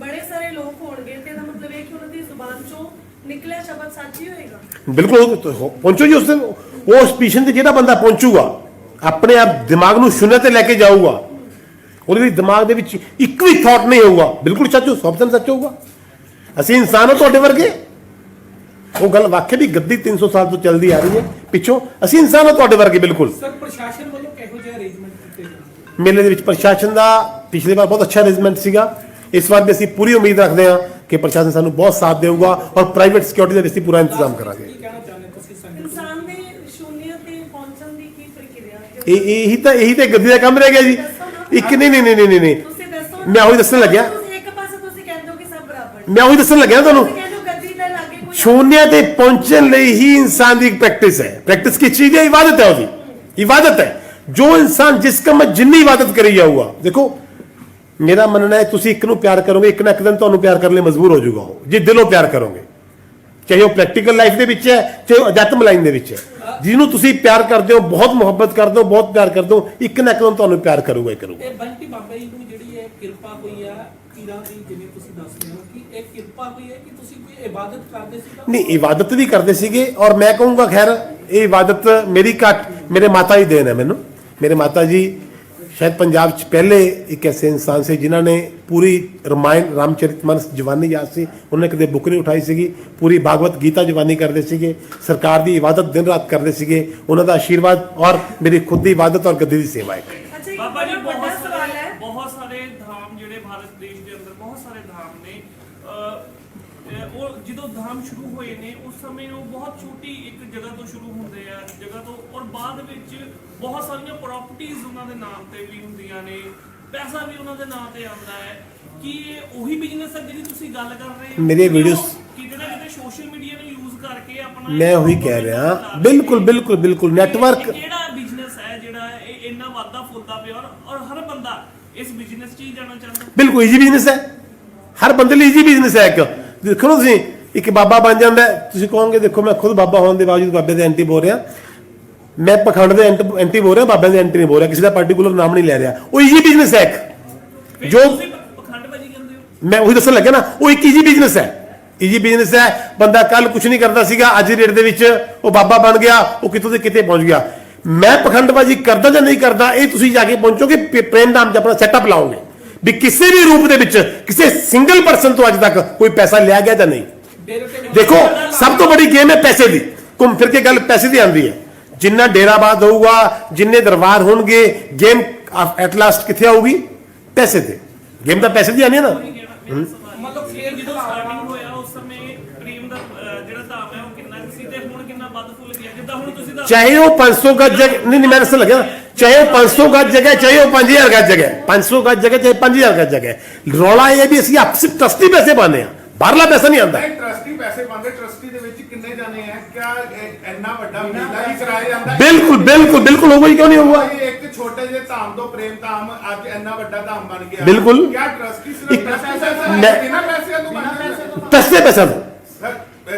ਬੜੇ ਸਾਰੇ ਲੋਕ ਹੋਣਗੇ ਤੇ ਇਹਦਾ ਮਤਲਬ ਇਹ ਕਿ ਉਹਨਾਂ ਦੀ ਜ਼ੁਬਾਨ ਚੋਂ ਨਿਕਲਿਆ ਸ਼ਬਦ ਸੱਚ ਹੀ ਹੋਏਗਾ ਬਿਲਕੁਲ ਪਹੁੰਚੋ ਜੀ ਉਸ ਦਿਨ। ਉਸ ਪੋਜੀਸ਼ਨ ਤੇ ਜਿਹੜਾ ਬੰਦਾ ਪਹੁੰਚੂਗਾ ਆਪਣੇ ਆਪ ਦਿਮਾਗ ਨੂੰ ਸ਼ੂਨਯ ਤੇ ਲੈ ਕੇ ਜਾਊਗਾ। ਉਹਦੇ ਵੀ ਦਿਮਾਗ ਦੇ ਵਿੱਚ ਇੱਕ ਵੀ ਥਾਟ ਨਹੀਂ ਹੋਊਗਾ। ਬਿਲਕੁਲ ਸੱਚ 100% ਸੱਚ ਹੋਊਗਾ। ਅਸੀਂ ਇਨਸਾਨ ਹਾਂ ਤੁਹਾਡੇ ਵਰਗੇ। ਉਹ ਗੱਲ ਵਾਕਈ ਵੀ ਗੱਦੀ 300 ਸਾਲ ਤੋਂ ਚੱਲਦੀ ਆ ਰਹੀ ਹੈ। ਪਿੱਛੋਂ ਅਸੀਂ ਇਨਸਾਨ ਹਾਂ ਤੁਹਾਡੇ ਵਰਗੇ ਬਿਲਕੁਲ। ਸਰ ਪ੍ਰਸ਼ਾਸਨ ਵੱਲੋਂ ਕਿਹੋ ਜਿਹੇ ਅਰੇਂਜਮੈਂਟ ਕੀਤੇ ਮੇਲੇ ਦੇ ਵਿੱਚ ਪ੍ਰਸ਼ਾਸਨ ਦਾ ਪਿਛਲੇ ਵਾਰ ਬਹੁਤ ਅੱਛਾ ਅਰੇਂਜਮੈਂਟ ਸੀਗਾ। ਇਸ ਵਾਰ ਵੀ ਅਸੀਂ ਪੂਰੀ ਉਮੀਦ ਰੱਖਦੇ ਹਾਂ ਕਿ ਪ੍ਰਸ਼ਾਸਨ ਸਾਨੂੰ ਬਹੁਤ ਸਾਥ ਦੇਊਗਾ ਔਰ ਪ੍ਰਾਈਵੇਟ ਸਿਕਿਉਰਿਟੀ ਦਾ ਵੀ ਅਸੀਂ ਪੂਰਾ ਇੰਤਜ਼ਾਮ ਕਰਾਂਗੇ ਕੀ ਕਹਿਣਾ ਚਾਹੁੰਦੇ ਤੁਸੀਂ ਸੰਗਤ ਨੂੰ? ਇਨਸਾਨ ਦੇ ਸ਼ੂਨਯ ਤੇ ਪਹੁੰਚਣ ਦੀ ਕੀ ਪ੍ਰਕਿਰਿਆ ਹੈ? ਇਹ ਇਹ- ਤਾਂ ਇਹੀ ਤਾਂ ਗੱਦੀ ਦਾ ਕੰਮ ਰਹਿ ਗਿਆ ਜੀ। ਇੱਕ ਨਹੀਂ ਨਹੀਂ ਨਹੀਂ ਨਹੀਂ ਨਹੀਂ। ਤੁਸੀਂ ਦੱਸੋ। ਮੈਂ ਉਹੀ ਦੱਸਣ ਲੱਗਿਆ। ਤੁਸੀਂ ਇੱਕ ਪਾਸੇ ਤੁਸੀਂ ਕਹਿੰਦੇ ਹੋ ਕਿ ਸਭ ਬਰਾਬਰ ਨੇ। ਮੈਂ ਉਹੀ ਦੱਸਣ ਲੱਗਿਆ ਤੁਹਾਨੂੰ। ਸ਼ੂਨਯ ਤੇ ਪਹੁੰਚਣ ਲਈ ਹੀ ਇਨਸਾਨ ਦੀ ਪ੍ਰੈਕਟਿਸ ਹੈ। ਪ੍ਰੈਕਟਿਸ ਕੀ ਚੀਜ਼ ਹੈ? ਇਬਾਦਤ ਹੈ ਉਹਦੀ। ਇਬਾਦਤ ਹੈ। ਜੋ ਇਨਸਾਨ ਜਿਸ ਕੰਮ ਜਿੰਨੀ ਇਬਾਦਤ ਕਰੀ ਜਾਊਗਾ। ਦੇਖੋ ਮੇਰਾ ਮੰਨਣਾ ਹੈ ਤੁਸੀਂ ਇੱਕ ਨੂੰ ਪਿਆਰ ਕਰੋਗੇ ਇੱਕ ਨਾ ਇੱਕ ਦਿਨ ਤੁਹਾਨੂੰ ਪਿਆਰ ਕਰਨ ਲਈ ਮਜਬੂਰ ਹੋ ਜਾਊਗਾ ਉਹ। ਜੇ ਦਿਲੋਂ ਪਿਆਰ ਕਰੋਗੇ। ਚਾਹੇ ਉਹ ਪ੍ਰੈਕਟੀਕਲ ਲਾਈਫ ਦੇ ਵਿੱਚ ਹੈ ਚਾਹੇ ਉਹ ਅਧਿਆਤਮ ਲਾਈਨ ਦੇ ਵਿੱਚ ਹੈ। ਜਿਹਨੂੰ ਤੁਸੀਂ ਪਿਆਰ ਕਰਦੇ ਹੋ ਬਹੁਤ ਮੁਹੱਬਤ ਕਰਦੇ ਹੋ ਬਹੁਤ ਪਿਆਰ ਕਰਦੇ ਹੋ ਇੱਕ ਨਾ ਇੱਕ ਦਿਨ ਤੁਹਾਨੂੰ ਪਿਆਰ ਕਰੂਗਾ ਹੀ ਕਰੂਗਾ। ਇਹ ਬੰਟੀ ਬਾਬਾ ਜੀ ਨੂੰ ਜਿਹੜੀ ਹੈ ਕਿਰਪਾ ਹੋਈ ਆ ਪੀਰਾਂ ਦੀ ਜਿਵੇਂ ਤੁਸੀਂ ਦੱਸਦੇ ਹੋ ਕਿ ਇਹ ਕਿਰਪਾ ਹੋਈ ਹੈ ਕਿ ਤੁਸੀਂ ਕੋਈ ਇਬਾਦਤ ਕਰਦੇ ਸੀ ਤਾਂ ਨਹੀਂ ਇਬਾਦਤ ਵੀ ਕਰਦੇ ਸੀਗੇ ਔਰ ਮੈਂ ਕਹੂੰਗਾ ਖੈਰ ਇਹ ਇਬਾਦਤ ਮੇਰੀ ਘੱਟ ਮੇਰੇ ਮਾਤਾ ਜੀ ਦੇਣ ਹੈ ਮੈਨੂੰ। ਮੇਰੇ ਮਾਤਾ ਜੀ ਸ਼ਾਇਦ ਪੰਜਾਬ 'ਚ ਪਹਿਲੇ ਇੱਕ ਐਸੇ ਇਨਸਾਨ ਸੀ ਜਿਨ੍ਹਾਂ ਨੇ ਪੂਰੀ ਰਮਾਇਣ ਰਾਮਚਰਿਤਮਾਨਸ ਜਵਾਨੀ ਯਾਦ ਸੀ। ਉਹਨਾਂ ਨੇ ਕਦੇ ਬੁੱਕ ਨਹੀਂ ਉਠਾਈ ਸੀਗੀ। ਪੂਰੀ ਭਾਗਵਤ ਗੀਤਾ ਜਵਾਨੀ ਕਰਦੇ ਸੀਗੇ। ਸਰਕਾਰ ਦੀ ਇਬਾਦਤ ਦਿਨ ਰਾਤ ਕਰਦੇ ਸੀਗੇ। ਉਹਨਾਂ ਦਾ ਆਸ਼ੀਰਵਾਦ ਔਰ ਮੇਰੀ ਖੁਦ ਦੀ ਇਬਾਦਤ ਔਰ ਗੱਦੀ ਦੀ ਸੇਵਾ ਹੈ ਬਾਬਾ ਜੀ ਬਹੁਤ ਸਵਾਲ ਸਾਰੇ ਹੈ। ਬਹੁਤ ਸਾਰੇ ਧਾਮ ਜਿਹੜੇ ਭਾਰਤ ਦੇਸ਼ ਦੇ ਅੰਦਰ ਬਹੁਤ ਸਾਰੇ ਧਾਮ ਨੇ। ਉਹ ਜਦੋਂ ਧਾਮ ਸ਼ੁਰੂ ਹੋਏ ਨੇ ਉਸ ਸਮੇਂ ਉਹ ਬਹੁਤ ਛੋਟੀ ਇੱਕ ਜਗ੍ਹਾ ਤੋਂ ਸ਼ੁਰੂ ਹੁੰਦੇ ਆ ਜਗ੍ਹਾ ਤੋਂ ਔਰ ਬਾਅਦ ਵਿੱਚ ਬਹੁਤ ਸਾਰੀਆਂ ਪ੍ਰਾਪਰਟੀਆਂ ਉਹਨਾਂ ਦੇ ਨਾਮ ਤੇ ਵੀ ਹੁੰਦੀਆਂ ਨੇ ਪੈਸਾ ਵੀ ਉਹਨਾਂ ਦੇ ਨਾਮ ਤੇ ਆਉਂਦਾ ਹੈ। ਕੀ ਇਹ ਉਹੀ ਬਿਜ਼ਨਸ ਹੈ ਜਿਹੜੀ ਤੁਸੀਂ ਗੱਲ ਕਰ ਰਹੇ ਹੋ? ਮੇਰੇ videos- ਕਿਤੇ ਨਾ ਕਿਤੇ ਸੋਸ਼ਲ ਮੀਡੀਆ ਨੂੰ ਯੂਜ਼ ਕਰਕੇ ਆਪਣਾ ਮੈਂ ਉਹੀ ਕਹਿ ਰਿਹਾ। ਬਿਲਕੁਲ ਬਿਲਕੁਲ ਬਿਲਕੁਲ। ਨੈਟਵਰਕ ਕਿਹੜਾ ਬਿਜ਼ਨਸ ਹੈ ਜਿਹੜਾ ਇਹ ਇੰਨਾ ਵਾਧਾ ਫੁੱਲਦਾ ਪਿਆ ਔਰ ਔਰ ਹਰ ਬੰਦਾ ਇਸ ਬਿਜ਼ਨਸ 'ਚ ਹੀ ਜਾਣਾ ਚਾਹੁੰਦਾ। ਬਿਲਕੁਲ ਈਜ਼ੀ ਬਿਜ਼ਨਸ ਹੈ। ਹਰ ਬੰਦੇ ਲਈ ਈਜ਼ੀ ਬਿਜ਼ਨਸ ਹੈ ਇੱਕ। ਦੇਖੋ ਨਾ ਤੁਸੀਂ ਇੱਕ ਬਾਬਾ ਬਣ ਜਾਂਦਾ ਤੁਸੀਂ ਕਹੋਗੇ ਦੇਖੋ ਮੈਂ ਖੁਦ ਬਾਬਾ ਹੋਣ ਦੇ ਬਾਵਜੂਦ ਬਾਬੇ ਦੇ ਐਂਟੀ ਬੋਲ ਰਿਹਾ। ਮੈਂ ਪਖੰਡ ਦੇ ਐਂਟੀ ਬੋਲ ਰਿਹਾ ਬਾਬੇ ਦੇ ਐਂਟੀ ਨਹੀਂ ਬੋਲ ਰਿਹਾ। ਕਿਸੇ ਦਾ ਪਾਰਟਿਕੂਲਰ ਨਾਮ ਨਹੀਂ ਲੈ ਰਿਹਾ। ਉਹ ਈਜ਼ੀ ਬਿਜ਼ਨਸ ਹੈ ਇੱਕ। ਜੋ ਮੈਂ ਉਹੀ ਦੱਸਣ ਲੱਗਿਆ ਨਾ ਉਹ ਇੱਕ ਈਜ਼ੀ ਬਿਜ਼ਨਸ ਹੈ। ਈਜ਼ੀ ਬਿਜ਼ਨਸ ਹੈ ਬੰਦਾ ਕੱਲ ਕੁਝ ਨਹੀਂ ਕਰਦਾ ਸੀਗਾ ਅੱਜ ਦੀ ਡੇਟ ਦੇ ਵਿੱਚ ਉਹ ਬਾਬਾ ਬਣ ਗਿਆ ਉਹ ਕਿਤੋਂ ਦੇ ਕਿਤੇ ਪਹੁੰਚ ਗਿਆ। ਮੈਂ ਪਖੰਡਬਾਜ਼ੀ ਕਰਦਾ ਜਾਂ ਨਹੀਂ ਕਰਦਾ ਇਹ ਤੁਸੀਂ ਜਾ ਕੇ ਪਹੁੰਚੋਗੇ ਪ੍ਰੇਮ ਨਾਮ 'ਚ ਆਪਣਾ ਸੈਟਅਪ ਲਾਓਗੇ। ਵੀ ਕਿਸੇ ਵੀ ਰੂਪ ਦੇ ਵਿੱਚ ਕਿਸੇ ਸਿੰਗਲ ਪਰਸਨ ਤੋਂ ਅੱਜ ਤੱਕ ਕੋਈ ਪੈਸਾ ਲਿਆ ਗਿਆ ਜਾਂ ਨਹੀਂ? ਦੇਖੋ ਸਭ ਤੋਂ ਵੱਡੀ ਗੇਮ ਹੈ ਪੈਸੇ ਦੀ। ਘੁੰਮ ਫਿਰ ਕੇ ਗੱਲ ਪੈਸੇ ਦੀ ਆਉਂਦੀ ਹੈ। ਜਿੰਨਾ ਡੇਰਾਬਾਦ ਹੋਊਗਾ ਜਿੰਨੇ ਦਰਬਾਰ ਹੋਣਗੇ ਗੇਮ ਐਟ ਲਾਸਟ ਕਿੱਥੇ ਆਊਗੀ? ਪੈਸੇ ਤੇ। ਗੇਮ ਤਾਂ ਪੈਸੇ ਦੀ ਆਣੀ ਹੈ ਨਾ। ਮਤਲਬ ਫਿਰ ਜਦੋਂ ਸਟਾਰਟਿੰਗ ਹੋਇਆ ਉਸ ਸਮੇਂ ਪ੍ਰੇਮ ਦਾ ਅਹ, ਜਿਹੜਾ ਧਾਮ ਹੈ ਉਹ ਕਿੰਨਾ ਸੀ ਤੇ ਹੁਣ ਕਿੰਨਾ ਵੱਧ ਫੁੱਲ ਗਿਆ? ਜਿੱਦਾਂ ਹੁਣ ਤੁਸੀਂ ਦੱਸ ਚਾਹੇ ਉਹ 500 ਗਜ ਨਹੀਂ ਨਹੀਂ ਮੈਂ ਦੱਸਣ ਲੱਗਿਆ। ਉਹ 500 ਗਜ ਜਗ੍ਹਾ ਹੈ, ਚਾਹੇ ਉਹ 5000 ਗਜ ਜਗ੍ਹਾ ਹੈ। 500 ਗਜ ਜਗ੍ਹਾ ਚਾਹੇ 5000 ਗਜ ਜਗ੍ਹਾ ਹੈ। ਰੌਲਾ ਇਹ ਹੈ ਵੀ ਅਸੀਂ ਆਪਸ ਟਰਸਟੀ ਪੈਸੇ ਪਾਉਂਦੇ ਆ ਬਾਹਰਲਾ ਪੈਸਾ ਨਹੀਂ ਆਉਂਦਾ ਟਰਸਟੀ ਪੈਸੇ ਪਾਉਂਦੇ ਟਰਸਟੀ ਦੇ ਵਿੱਚ ਕਿੰਨੇ ਜਾਣੇ ਆ ਕਿਆ ਇੰਨਾ ਵੱਡਾ ਮੇਲਾ ਵੀ ਕਰਾਇਆ ਜਾਂਦਾ ਹੈ? ਬਿਲਕੁਲ ਬਿਲਕੁਲ ਬਿਲਕੁਲ ਹੋਊਗਾ ਹੀ ਕਿਉਂ ਨਹੀਂ ਹੋਊਗਾ ਇੱਕ ਛੋਟੇ ਜਿਹੇ ਧਾਮ ਤੋਂ ਪ੍ਰੇਮ ਧਾਮ ਅੱਜ ਇੰਨਾ ਵੱਡਾ ਧਾਮ ਬਣ ਗਿਆ ਬਿਲਕੁਲ। ਕਿਆ ਟਰਸਟੀ ਸਿਰਫ ਪੈਸੇ ਮੈਂ- ਬਿਨਾ ਪੈਸੇ ਤੋਂ ਪੈਸਾ ਸਰ, ਇਹ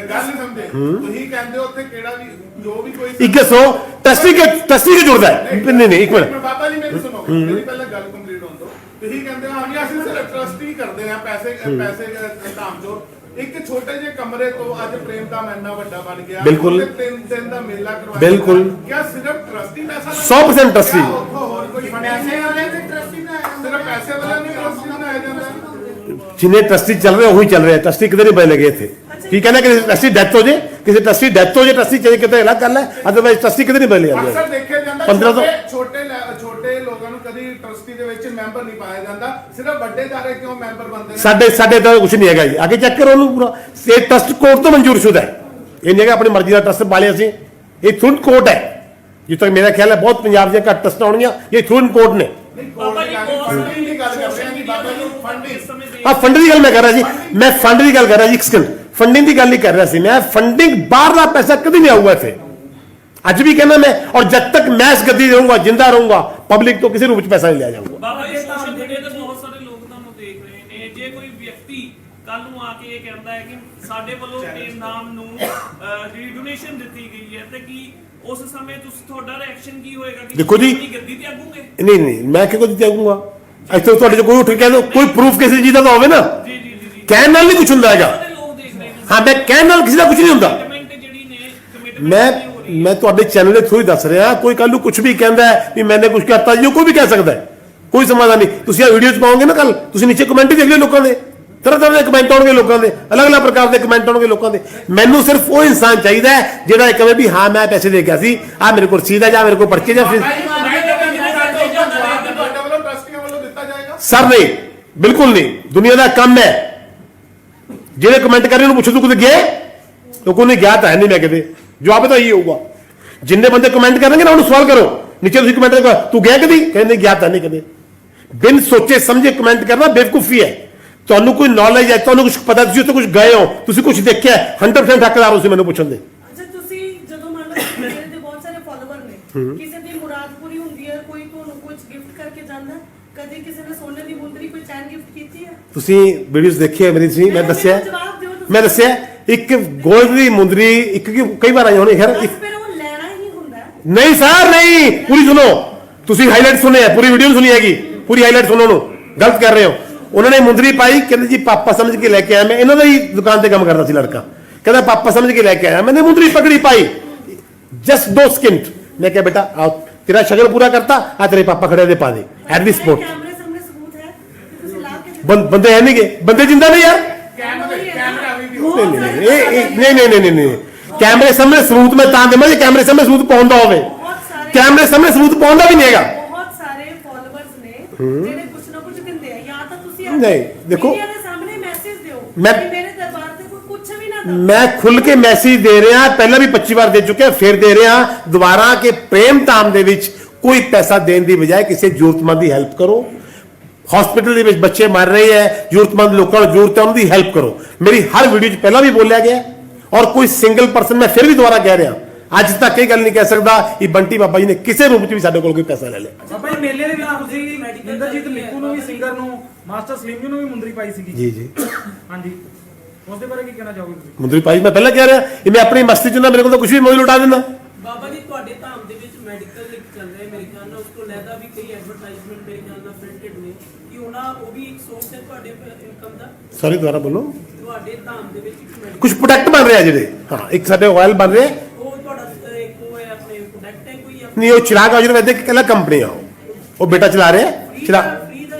ਗੱਲ ਨਹੀਂ ਸਮਝੇ ਤੁਸੀਂ ਕਹਿੰਦੇ ਹੋ ਉੱਥੇ ਕਿਹੜਾ ਵੀ ਜੋ ਵੀ ਕੋਈ ਇੱਕ ਸੌ ਟਰਸਟੀ ਕੇ ਟਰਸਟੀ ਕੇ ਜੁੜਦਾ ਹੈ ਨਹੀਂ ਨਹੀਂ ਇੱਕ ਮਿੰਟ। ਬਾਬਾ ਜੀ ਮੇਰੀ ਸੁਣੋ। ਮੇਰੀ ਪਹਿਲਾਂ ਗੱਲ ਕੰਪਲੀਟ ਹੋਣ ਦਿਓ। ਤੁਸੀਂ ਕਹਿੰਦੇ ਹੋ ਵੀ ਅਸੀਂ ਸਿਰਫ ਟਰਸਟੀ ਕਰਦੇ ਆ ਪੈਸੇ ਪੈਸੇ ਦੇ ਧਾਮ ਚੋਂ ਇੱਕ ਛੋਟੇ ਜਿਹੇ ਕਮਰੇ ਤੋਂ ਅੱਜ ਪ੍ਰੇਮ ਧਾਮ ਇੰਨਾ ਵੱਡਾ ਬਣ ਗਿਆ। ਬਿਲਕੁਲ। ਤਿੰਨ ਦਿਨ ਦਾ ਮੇਲਾ ਕਰਵਾਇਆ ਬਿਲਕੁਲ। ਕਿਆ ਸਿਰਫ ਟਰਸਟੀ ਪੈਸਾ 100% trustee। ਕਿਆ ਉੱਥੋਂ ਹੋਰ ਕੋਈ ਪੈਸੇ ਵਾਲੇ ਤੇ ਟਰਸਟੀ ਨਾ ਸਿਰਫ ਪੈਸੇ ਵਾਲਾ ਨਹੀਂ ਟਰਸਟੀ ਬਣਾਇਆ ਜਾਂਦਾ। ਜਿੰਨੇ ਟਰਸਟੀ ਚੱਲ ਰਹੇ ਉਹੀ ਚੱਲ ਰਿਹਾ ਟਰਸਟੀ ਕਿਤੇ ਨਹੀਂ ਬਦਲ ਗਏ ਇੱਥੇ। ਕੀ ਕਹਿੰਦਾ ਕਿ ਟਰਸਟੀ ਡੈਥ ਹੋ ਜੇ? ਕਿਸੇ ਟਰਸਟੀ ਡੈਥ ਹੋ ਜੇ ਟਰਸਟੀ ਚਾਹੇ ਕਿਤੇ ਅਲੱਗ ਗੱਲ ਹੈ? ਅਦਰਵਾਈਜ਼ ਟਰਸਟੀ ਕਿਤੇ ਨਹੀਂ ਬਦਲ ਅਕਸਰ ਜਾਂਦੇ ਦੇਖਿਆ ਜਾਂਦਾ 15 ਤੋਂ- ਛੋਟੇ ਛੋਟੇ ਲੋਕਾਂ ਨੂੰ ਕਦੀ ਟਰਸਟੀ ਦੇ ਵਿੱਚ ਮੈਂਬਰ ਨਹੀਂ ਪਾਇਆ ਜਾਂਦਾ। ਸਿਰਫ ਵੱਡੇ ਦਾਰੇ ਕਿਉਂ ਮੈਂਬਰ ਬਣਦੇ ਨੇ? ਸਾਡੇ ਸਾਡੇ ਤਾਂ ਕੁਝ ਨਹੀਂ ਹੈਗਾ ਜੀ। ਅੱਗੇ ਚੈੱਕ ਕਰੋ ਉਹਨੂੰ ਪੂਰਾ। ਇਹ ਟਰਸਟ ਕੋਰਟ ਤੋਂ ਮਨਜ਼ੂਰ ਸ਼ੁਦਾ ਹੈ। ਇਹ ਨਹੀਂ ਹੈਗਾ ਆਪਣੀ ਮਰਜ਼ੀ ਦਾ ਟਰਸਟ ਪਾ ਲਿਆ ਅਸੀਂ। ਇਹ ਥੁਨ ਕੋਰਟ ਹੈ। ਜਿੱਥੇ ਤੱਕ ਮੇਰਾ ਖਿਆਲ ਹੈ ਬਹੁਤ ਪੰਜਾਬ ਦੀਆਂ ਘੱਟ ਟਰਸਟ ਆਉਣਗੀਆਂ। ਇਹ ਥੁਨ ਕੋਰਟ ਨੇ। ਨਹੀਂ ਕੋਰਟ ਦੀ ਗੱਲ ਦੀ ਕਰ ਰਹੇ ਹਾਂ ਕਿ ਬਾਬਾ ਜੀ। ਦੇ ਆ ਫੰਡ ਦੀ ਗੱਲ ਮੈਂ ਕਰ ਰਿਹਾ ਜੀ। ਮੈਂ ਫੰਡ ਦੀ ਗੱਲ ਕਰ ਰਿਹਾ ਜੀ ਇੱਕ ਸਕਿੰਟ ਫੰਡਿੰਗ ਦੀ ਗੱਲ ਨਹੀਂ ਕਰ ਰਿਹਾ ਸੀ। ਮੈਂ ਫੰਡਿੰਗ ਬਾਹਰਲਾ ਪੈਸਾ ਕਦੀ ਨਹੀਂ ਆਊਗਾ ਇੱਥੇ। ਅੱਜ ਵੀ ਕਹਿੰਦਾ ਮੈਂ ਔਰ ਜਦ ਤੱਕ ਮੈਂ ਇਸ ਗੱਦੀ ਰਹੂੰਗਾ ਜਿੰਦਾ ਰਹੂੰਗਾ ਪਬਲਿਕ ਤੋਂ ਕਿਸੇ ਰੂਪ ਵਿੱਚ ਪੈਸਾ ਨਹੀਂ ਲਿਆ ਜਾਊਗਾ। ਬਾਬਾ ਜੀ ਸੋਸ਼ਲ ਮੀਡੀਆ ਤੇ ਬਹੁਤ ਸਾਰੇ ਲੋਕ ਤੁਹਾਨੂੰ ਦੇਖ ਰਹੇ ਨੇ। ਜੇ ਕੋਈ ਵਿਅਕਤੀ ਕੱਲ ਨੂੰ ਆ ਕੇ ਇਹ ਕਹਿੰਦਾ ਹੈ ਕਿ ਸਾਡੇ ਵੱਲੋਂ ਪ੍ਰੇਮ ਨਾਮ ਨੂੰ ਜਿਹੜੀ ਡੋਨੇਸ਼ਨ ਦਿੱਤੀ ਗਈ ਹੈ ਤੇ ਕੀ ਉਸ ਸਮੇਂ ਤੁਸੀਂ ਤੁਹਾਡਾ ਰਿਐਕਸ਼ਨ ਕੀ ਹੋਏਗਾ? ਕਿ ਦੇਖੋ ਜੀ- ਗੱਦੀ ਤੇ ਆਗੂਗੇ? ਨਹੀਂ ਨਹੀਂ ਮੈਂ ਕਿਹੋ ਜਿਹੀ ਜਾਊਂਗਾ ਇੱਥੇ ਤੁਹਾਡੇ 'ਚ ਕੋਈ ਉੱਠ ਕੇ ਕਹਿ ਦਿਓ ਕੋਈ ਪ੍ਰੂਫ ਕਿਸੇ ਚੀਜ਼ ਦਾ ਤਾਂ ਹੋਵੇ ਨਾ। ਜੀ ਜੀ ਜੀ ਜੀ। ਕਹਿਣ ਨਾਲ ਨਹੀਂ ਕੁਝ ਹੁੰਦਾ ਹੈਗਾ। ਹਾਂ ਮੈਂ ਕਹਿਣ ਨਾਲ ਕਿਸੇ ਦਾ ਕੁਝ ਨਹੀਂ ਹੁੰਦਾ। ਮੈਂ ਮੈਂ ਤੁਹਾਡੇ ਚੈਨਲ ਦੇ ਥਰੂ ਹੀ ਦੱਸ ਰਿਹਾ ਕੋਈ ਕੱਲ ਨੂੰ ਕੁਝ ਵੀ ਕਹਿੰਦਾ ਹੈ ਵੀ ਮੈਨੇ ਕੁਝ ਕਰਤਾ ਜੀ ਉਹ ਕੋਈ ਵੀ ਕਹਿ ਸਕਦਾ ਹੈ। ਕੋਈ ਸਮਾਧਾਨ ਨਹੀਂ। ਤੁਸੀਂ ਆ ਵੀਡੀਓ ਚ ਪਾਓਗੇ ਨਾ ਕੱਲ ਤੁਸੀਂ ਨੀਚੇ ਕਮੈਂਟ ਦੇਖ ਲਿਓ ਲੋਕਾਂ ਦੇ। ਤਰ੍ਹਾਂ ਤਰ੍ਹਾਂ ਦੇ ਕਮੈਂਟ ਆਉਣਗੇ ਲੋਕਾਂ ਦੇ ਅਲੱਗ-ਅਲੱਗ ਪ੍ਰਕਾਰ ਦੇ ਕਮੈਂਟ ਆਉਣਗੇ ਲੋਕਾਂ ਦੇ। ਮੈਨੂੰ ਸਿਰਫ ਉਹ ਇਨਸਾਨ ਚਾਹੀਦਾ ਹੈ ਜਿਹੜਾ ਇਹ ਕਹੇ ਵੀ ਹਾਂ ਮੈਂ ਪੈਸੇ ਦੇ ਗਿਆ ਸੀ ਆ ਮੇਰੇ ਕੋਲ ਰਸੀਦ ਹੈ ਜਾਂ ਮੇਰੇ ਕੋਲ ਪਰਚੇ ਜਾਂ ਫਿਰ ਤੁਹਾਡੇ ਵੱਲੋਂ ਟਰਸਟੀਆਂ ਵੱਲੋਂ ਦਿੱਤਾ ਜਾਏਗਾ ਸਰ ਨਹੀਂ ਬਿਲਕੁਲ ਨਹੀਂ। ਦੁਨੀਆ ਦਾ ਕੰਮ ਹੈ। ਜਿਹੜੇ ਕਮੈਂਟ ਕਰ ਰਹੇ ਉਹਨੂੰ ਪੁੱਛੋ ਤੂੰ ਕਿਤੇ ਗਿਆ ਕੋਈ ਨਹੀਂ ਗਿਆ ਤਾਂ ਹੈ ਨਹੀਂ ਮੈਂ ਕਿਤੇ। ਜਵਾਬ ਤਾਂ ਇਹੀ ਹੋਊਗਾ। ਜਿੰਨੇ ਬੰਦੇ ਕਮੈਂਟ ਕਰਨਗੇ ਨਾ ਉਹਨੂੰ ਸਵਾਲ ਕਰੋ। ਨੀਚੇ ਤੁਸੀਂ ਕਮੈਂਟ ਕਰੋ ਤੂੰ ਗਿਆ ਕਦੀ? ਕਹਿੰਦੇ ਗਿਆ ਤਾਂ ਨਹੀਂ ਕਦੇ। ਬਿਨ ਸੋਚੇ ਸਮਝੇ ਕਮੈਂਟ ਕਰਨਾ ਬੇਵਕੂਫੀ ਹੈ। ਤੁਹਾਨੂੰ ਕੋਈ ਨੌਲੇਜ ਹੈ ਤੁਹਾਨੂੰ ਕੁਝ ਪਤਾ ਤੁਸੀਂ ਉੱਥੇ ਕੁਝ ਗਏ ਹੋ ਤੁਸੀਂ ਕੁਝ ਦੇਖਿਆ ਹੈ, 100% ਹੱਕਦਾਰ ਹੋ ਤੁਸੀਂ ਮੈਨੂੰ ਪੁੱਛਣ ਦੇ। ਅੱਛਾ ਤੁਸੀਂ ਜਦੋਂ ਮੰਨ ਲਓ ਮੇਰੇ ਦੇ ਬਹੁਤ ਸਾਰੇ ਫਾਲੋਅਰ ਨੇ ਕਿਸੇ ਦੀ ਮੁਰਾਦ ਪੂਰੀ ਹੁੰਦੀ ਹੈ ਕੋਈ ਤੁਹਾਨੂੰ ਕੁਝ ਗਿਫਟ ਕਰਕੇ ਜਾਂਦਾ ਹੈ? ਕਦੇ ਕਿਸੇ ਨੇ ਸੋਨੇ ਦੀ ਮੁੰਦਰੀ ਕੋਈ ਚੈਨ ਗਿਫਟ ਕੀਤੀ ਹੈ ਤੁਸੀਂ ਵੀਡੀਓਜ਼ ਦੇਖੀ ਹੈ ਮੇਰੀ ਸੀ ਮੈਂ ਦੱਸਿਆ। ਜਵਾਬ ਦਿਓ ਤੁਸੀਂ। ਮੈਂ ਦੱਸਿਆ ਇੱਕ ਗੋਲਡ ਦੀ ਮੁੰਦਰੀ ਇੱਕ ਕੀ- ਕਈ ਵਾਰ ਆਈ ਹੋਣੀ ਖੈਰ ਬਸ ਇੱਕ ਫਿਰ ਉਹ ਲੈਣਾ ਹੀ ਹੁੰਦਾ। ਹੈ ਨਹੀਂ ਸਰ ਨਹੀਂ ਪੂਰੀ ਸੁਣੋ। ਤੁਸੀਂ ਹਾਈਲਾਈਟ ਸੁਣੇ ਪੂਰੀ ਵੀਡੀਓ ਸੁਣੀ ਹੈਗੀ। ਪੂਰੀ ਹਾਈਲਾਈਟ ਸੁਣੋ ਨੂੰ ਗਲਤ ਕਰ ਰਹੇ ਹੋ। ਉਹਨਾਂ ਨੇ ਮੁੰਦਰੀ ਪਾਈ ਕਹਿੰਦੇ ਜੀ ਪਾਪਾ ਸਮਝ ਕੇ ਲੈ ਕੇ ਆਇਆ। ਮੈਂ ਇਹਨਾਂ ਦਾ ਹੀ ਦੁਕਾਨ ਤੇ ਕੰਮ ਕਰਦਾ ਸੀ ਲੜਕਾ। ਕਹਿੰਦਾ ਪਾਪਾ ਸਮਝ ਕੇ ਲੈ ਕੇ ਆਇਆ। ਮੈंने ਮੁੰਦਰੀ ਪਕੜੀ ਪਾਈ। ਜਸਟ ਦੋ ਸਕਿੰਟ ਮੈਂ ਕਿਹਾ ਬੇਟਾ ਆ ਤੇਰਾ ਸ਼ਗਲ ਪੂਰਾ ਕਰਤਾ ਆ ਤੇਰੇ ਪਾਪਾ ਖੜੇ ਦੇ ਪਾ ਦੇ। ਐਟ ਦੀ ਸਪੋਟ ਕੈਮਰੇ ਸਾਹਮਣੇ ਸਬੂਤ ਹੈ ਕਿ ਬੰਦ- ਹੈ ਨਹੀਂਗੇ। ਬੰਦੇ ਜਿੰਦਾ ਨਹੀਂ ਯਾਰ। ਕੈਮਰੇ ਕੈਮਰਾ ਵੀ ਨਹੀਂ ਨਹੀਂ ਨਹੀਂ, ਇਹ ਇਹ- ਨਹੀਂ ਨਹੀਂ ਨਹੀਂ ਨਹੀਂ ਨਹੀਂ। ਕੈਮਰੇ ਸਾਹਮਣੇ ਸਬੂਤ ਮੈਂ ਤਾਂ ਦੇਵਾਂ ਜੇ ਕੈਮਰੇ ਸਾਹਮਣੇ ਸਬੂਤ ਪਾਉਂਦਾ ਹੋਵੇ। ਬਹੁਤ ਸਾਰੇ ਕੈਮਰੇ ਸਾਹਮਣੇ ਸਬੂਤ ਪਾਉਂਦਾ ਵੀ ਨਹੀਂ ਹੈਗਾ। ਬਹੁਤ ਸਾਰੇ ਫਾਲੋਅਰਸ ਨੇ ਜਿਹੜੇ ਕੁਛ ਨਾ ਕੁਛ ਦਿੰਦੇ ਆ। ਜਾਂ ਤਾਂ ਤੁਸੀਂ ਨਹੀਂ, ਦੇਖੋ- ਮੀਡੀਆ ਦੇ ਸਾਹਮਣੇ ਮੈਸੇਜ ਦਿਓ। ਮੈਂ- ਕਿ ਮੇਰੇ ਦਰਬਾਰ ਤੇ ਕੋਈ ਕੁਛ ਵੀ ਨਾ ਦੋ ਮੈਂ ਖੁੱਲ ਕੇ ਮੈਸੇਜ ਦੇ ਰਿਹਾ ਪਹਿਲਾਂ ਵੀ 25 ਵਾਰ ਦੇ ਚੁੱਕਿਆ ਫਿਰ ਦੇ ਰਿਹਾ। ਦੁਬਾਰਾ ਕਿ ਪ੍ਰੇਮ ਧਾਮ ਦੇ ਵਿੱਚ ਕੋਈ ਪੈਸਾ ਦੇਣ ਦੀ ਬਜਾਏ ਕਿਸੇ ਜ਼ਰੂਰਤਮੰਦ ਦੀ ਹੈਲਪ ਕਰੋ। ਹਸਪੀਟਲ ਦੇ ਵਿੱਚ ਬੱਚੇ ਮਰ ਰਹੇ ਹੈ ਜ਼ਰੂਰਤਮੰਦ ਲੋਕਾਂ ਨੂੰ ਜ਼ਰੂਰਤ ਹੈ ਉਹਨਾਂ ਦੀ ਹੈਲਪ ਕਰੋ। ਮੇਰੀ ਹਰ ਵੀਡੀਓ 'ਚ ਪਹਿਲਾਂ ਵੀ ਬੋਲਿਆ ਗਿਆ ਔਰ ਕੋਈ ਸਿੰਗਲ ਪਰਸਨ ਮੈਂ ਫਿਰ ਵੀ ਦੁਬਾਰਾ ਕਹਿ ਰਿਹਾ ਅੱਜ ਤੱਕ ਇਹ ਗੱਲ ਨਹੀਂ ਕਹਿ ਸਕਦਾ ਕਿ ਬੰਟੀ ਬਾਬਾ ਜੀ ਨੇ ਕਿਸੇ ਰੂਪ 'ਚ ਵੀ ਸਾਡੇ ਕੋਲ ਕੋਈ ਪੈਸਾ ਲੈ ਲਿਆ। ਬਾਬਾ ਜੀ ਮੇਲੇ ਦੇ ਵਿੱਚ ਤੁਸੀਂ ਇੰਦਰਜੀਤ ਨਿੱਕੂ ਨੂੰ ਵੀ ਸਿੰਗਰ ਨੂੰ ਮਾਸਟਰ ਸਲੀਮ ਜੀ ਨੂੰ ਵੀ ਮੁੰਦਰੀ ਪਾਈ ਸੀਗੀ। ਜੀ ਜੀ। ਹਾਂਜੀ। ਉਸ ਦੇ ਬਾਰੇ ਕੀ ਕਹਿਣਾ ਚਾਹੋਗੇ ਤੁਸੀਂ? ਮੁੰਦਰੀ ਭਾਈ ਮੈਂ ਪਹਿਲਾਂ ਕਹਿ ਰਿਹਾ ਇਹ ਮੈਂ ਆਪਣੀ ਮਸਤੀ 'ਚ ਨਾ ਮੇਰੇ ਕੋਲ ਤਾਂ ਕੁਝ ਵੀ ਮੋਈ ਲੁਟਾ ਦਿੰਦਾ। ਬਾਬਾ ਜੀ ਵਿੱਚ ਮੈਡੀਕਲ ਲਿੰਕ ਚੱਲ ਰਿਹਾ ਹੈ ਮੇਰੇ ਖਿਆਲ ਨਾਲ ਉਸ ਤੋਂ ਲੈਦਾ ਵੀ ਕਈ ਐਡਵਰਟਾਈਜ਼ਮੈਂਟ ਮੇਰੇ ਖਿਆਲ ਨਾਲ ਪ੍ਰਿੰਟਡ ਨੇ ਕਿ ਉਹਨਾਂ ਉਹ ਵੀ ਇੱਕ ਸੋਰਸ ਹੈ ਤੁਹਾਡੇ ਇਨਕਮ ਦਾ ਸੌਰੀ ਦੁਬਾਰਾ ਬੋਲੋ ਤੁਹਾਡੇ ਧਾਮ ਦੇ ਵਿੱਚ ਇੱਕ ਕੁਝ ਪ੍ਰੋਡਕਟ ਬਣ ਰਿਹਾ ਜਿਹੜੇ ਹਾਂ ਇੱਕ ਸਾਡੇ ਆਇਲ ਬਣ ਰਿਹਾ ਉਹ ਤੁਹਾਡਾ ਇੱਕ ਉਹ ਹੈ ਆਪਣੇ ਪ੍ਰੋਡਕਟ ਹੈ ਕੋਈ ਨਹੀਂ ਉਹ ਚਿਰਾਗ ਆਯੁਰਵੈਦਿਕ ਕੱਲਾ ਕੰਪਨੀ ਆ ਉਹ। ਬੇਟਾ ਚਲਾ ਰਿਹਾ ਹੈ। ਚਿਰਾਗ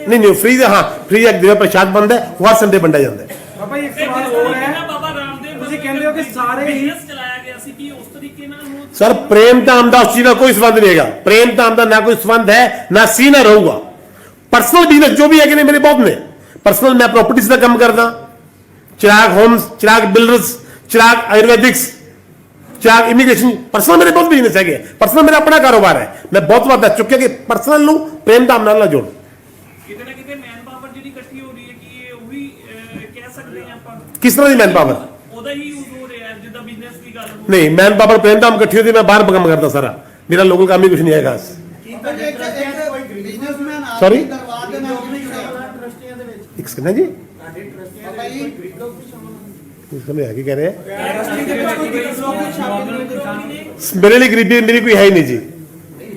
ਨਹੀਂ ਨਹੀਂ ਫ੍ਰੀ ਦਾ ਹਾਂ ਫ੍ਰੀ ਦਾ ਇੱਕ ਦਿਵਾ ਪ੍ਰਸ਼ਾਦ ਬਣਦਾ ਹੈ, ਹਰ ਸੰਡੇ ਵੰਡਿਆ ਜਾਂਦਾ ਹੈ। ਬਾਬਾ ਜੀ ਇੱਕ ਸਵਾਲ ਹੋਰ ਹੈ ਬਾਬਾ ਰਾਮਦੇਵ ਤੁਸੀਂ ਕਹਿੰਦੇ ਹੋ ਕਿ ਸਾਰੇ ਹੀ ਸਰ ਪ੍ਰੇਮ ਧਾਮ ਦਾ ਉਸ ਚੀਜ਼ ਨਾਲ ਕੋਈ ਸੰਬੰਧ ਨਹੀਂ ਹੈਗਾ। ਪ੍ਰੇਮ ਧਾਮ ਦਾ ਨਾ ਕੋਈ ਸੰਬੰਧ ਹੈ ਨਾ ਸੀ ਨਾ ਰਹੂਗਾ। ਪਰਸਨਲ ਬਿਜ਼ਨਸ ਜੋ ਵੀ ਹੈਗੇ ਨੇ ਮੇਰੇ ਬਹੁਤ ਨੇ। ਪਰਸਨਲ ਮੈਂ ਪ੍ਰਾਪਰਟੀਜ਼ ਦਾ ਕੰਮ ਕਰਦਾ। Chirag homes Chirag builders Chirag ayurvedics Chirag immigration personal ਮੇਰੇ ਬਹੁਤ ਬਿਜ਼ਨਸ ਹੈਗੇ। ਪਰਸਨਲ ਮੇਰਾ ਆਪਣਾ ਕਾਰੋਬਾਰ ਹੈ। ਮੈਂ ਬਹੁਤ ਵਾਰ ਦੱਸ ਚੁੱਕਿਆ ਕਿ ਪਰਸਨਲ ਨੂੰ ਪ੍ਰੇਮ ਧਾਮ ਨਾਲ ਨਾ ਜੋੜੋ। ਕਿਤੇ ਨਾ ਕਿਤੇ ਮੈਨ ਪਾਵਰ ਜਿਹੜੀ ਇਕੱਠੀ ਹੋ ਰਹੀ ਹੈ ਕਿ ਇਹ ਉਹ ਵੀ ਅਹ, ਕਹਿ ਸਕਦੇ ਹਾਂ ਆਪਾਂ। ਕਿਸ ਤਰ੍ਹਾਂ ਦੀ ਮੈਨ ਪਾਵਰ ਉਹਦਾ ਹੈ ਜਿੱਦਾਂ ਬਿਜ਼ਨਸ ਦੀ ਗੱਲ ਹੋ ਨਹੀਂ ਮੈਨ ਪਾਵਰ ਪ੍ਰੇਮ ਧਾਮ ਇਕੱਠੀ ਹੁੰਦੀ ਮੈਂ ਬਾਹਰ ਕੰਮ ਕਰਦਾ ਸਾਰਾ। ਮੇਰਾ ਲੋਕਲ ਕੰਮ ਹੀ ਕੁਝ ਨਹੀਂ ਹੈਗਾ। ਇੱਕ ਇੱਕ ਆ ਸਕਿੰਡ ਜੀ। ਬਾਬਾ ਜੀ ਇਸ ਸਮੇਂ ਕੀ ਕਹਿ ਰਹੇ ਮੇਰੇ ਲਈ ਗਰੀਬੀ ਮੇਰੀ ਕੋਈ ਹੈ ਹੀ ਨਹੀਂ ਜੀ।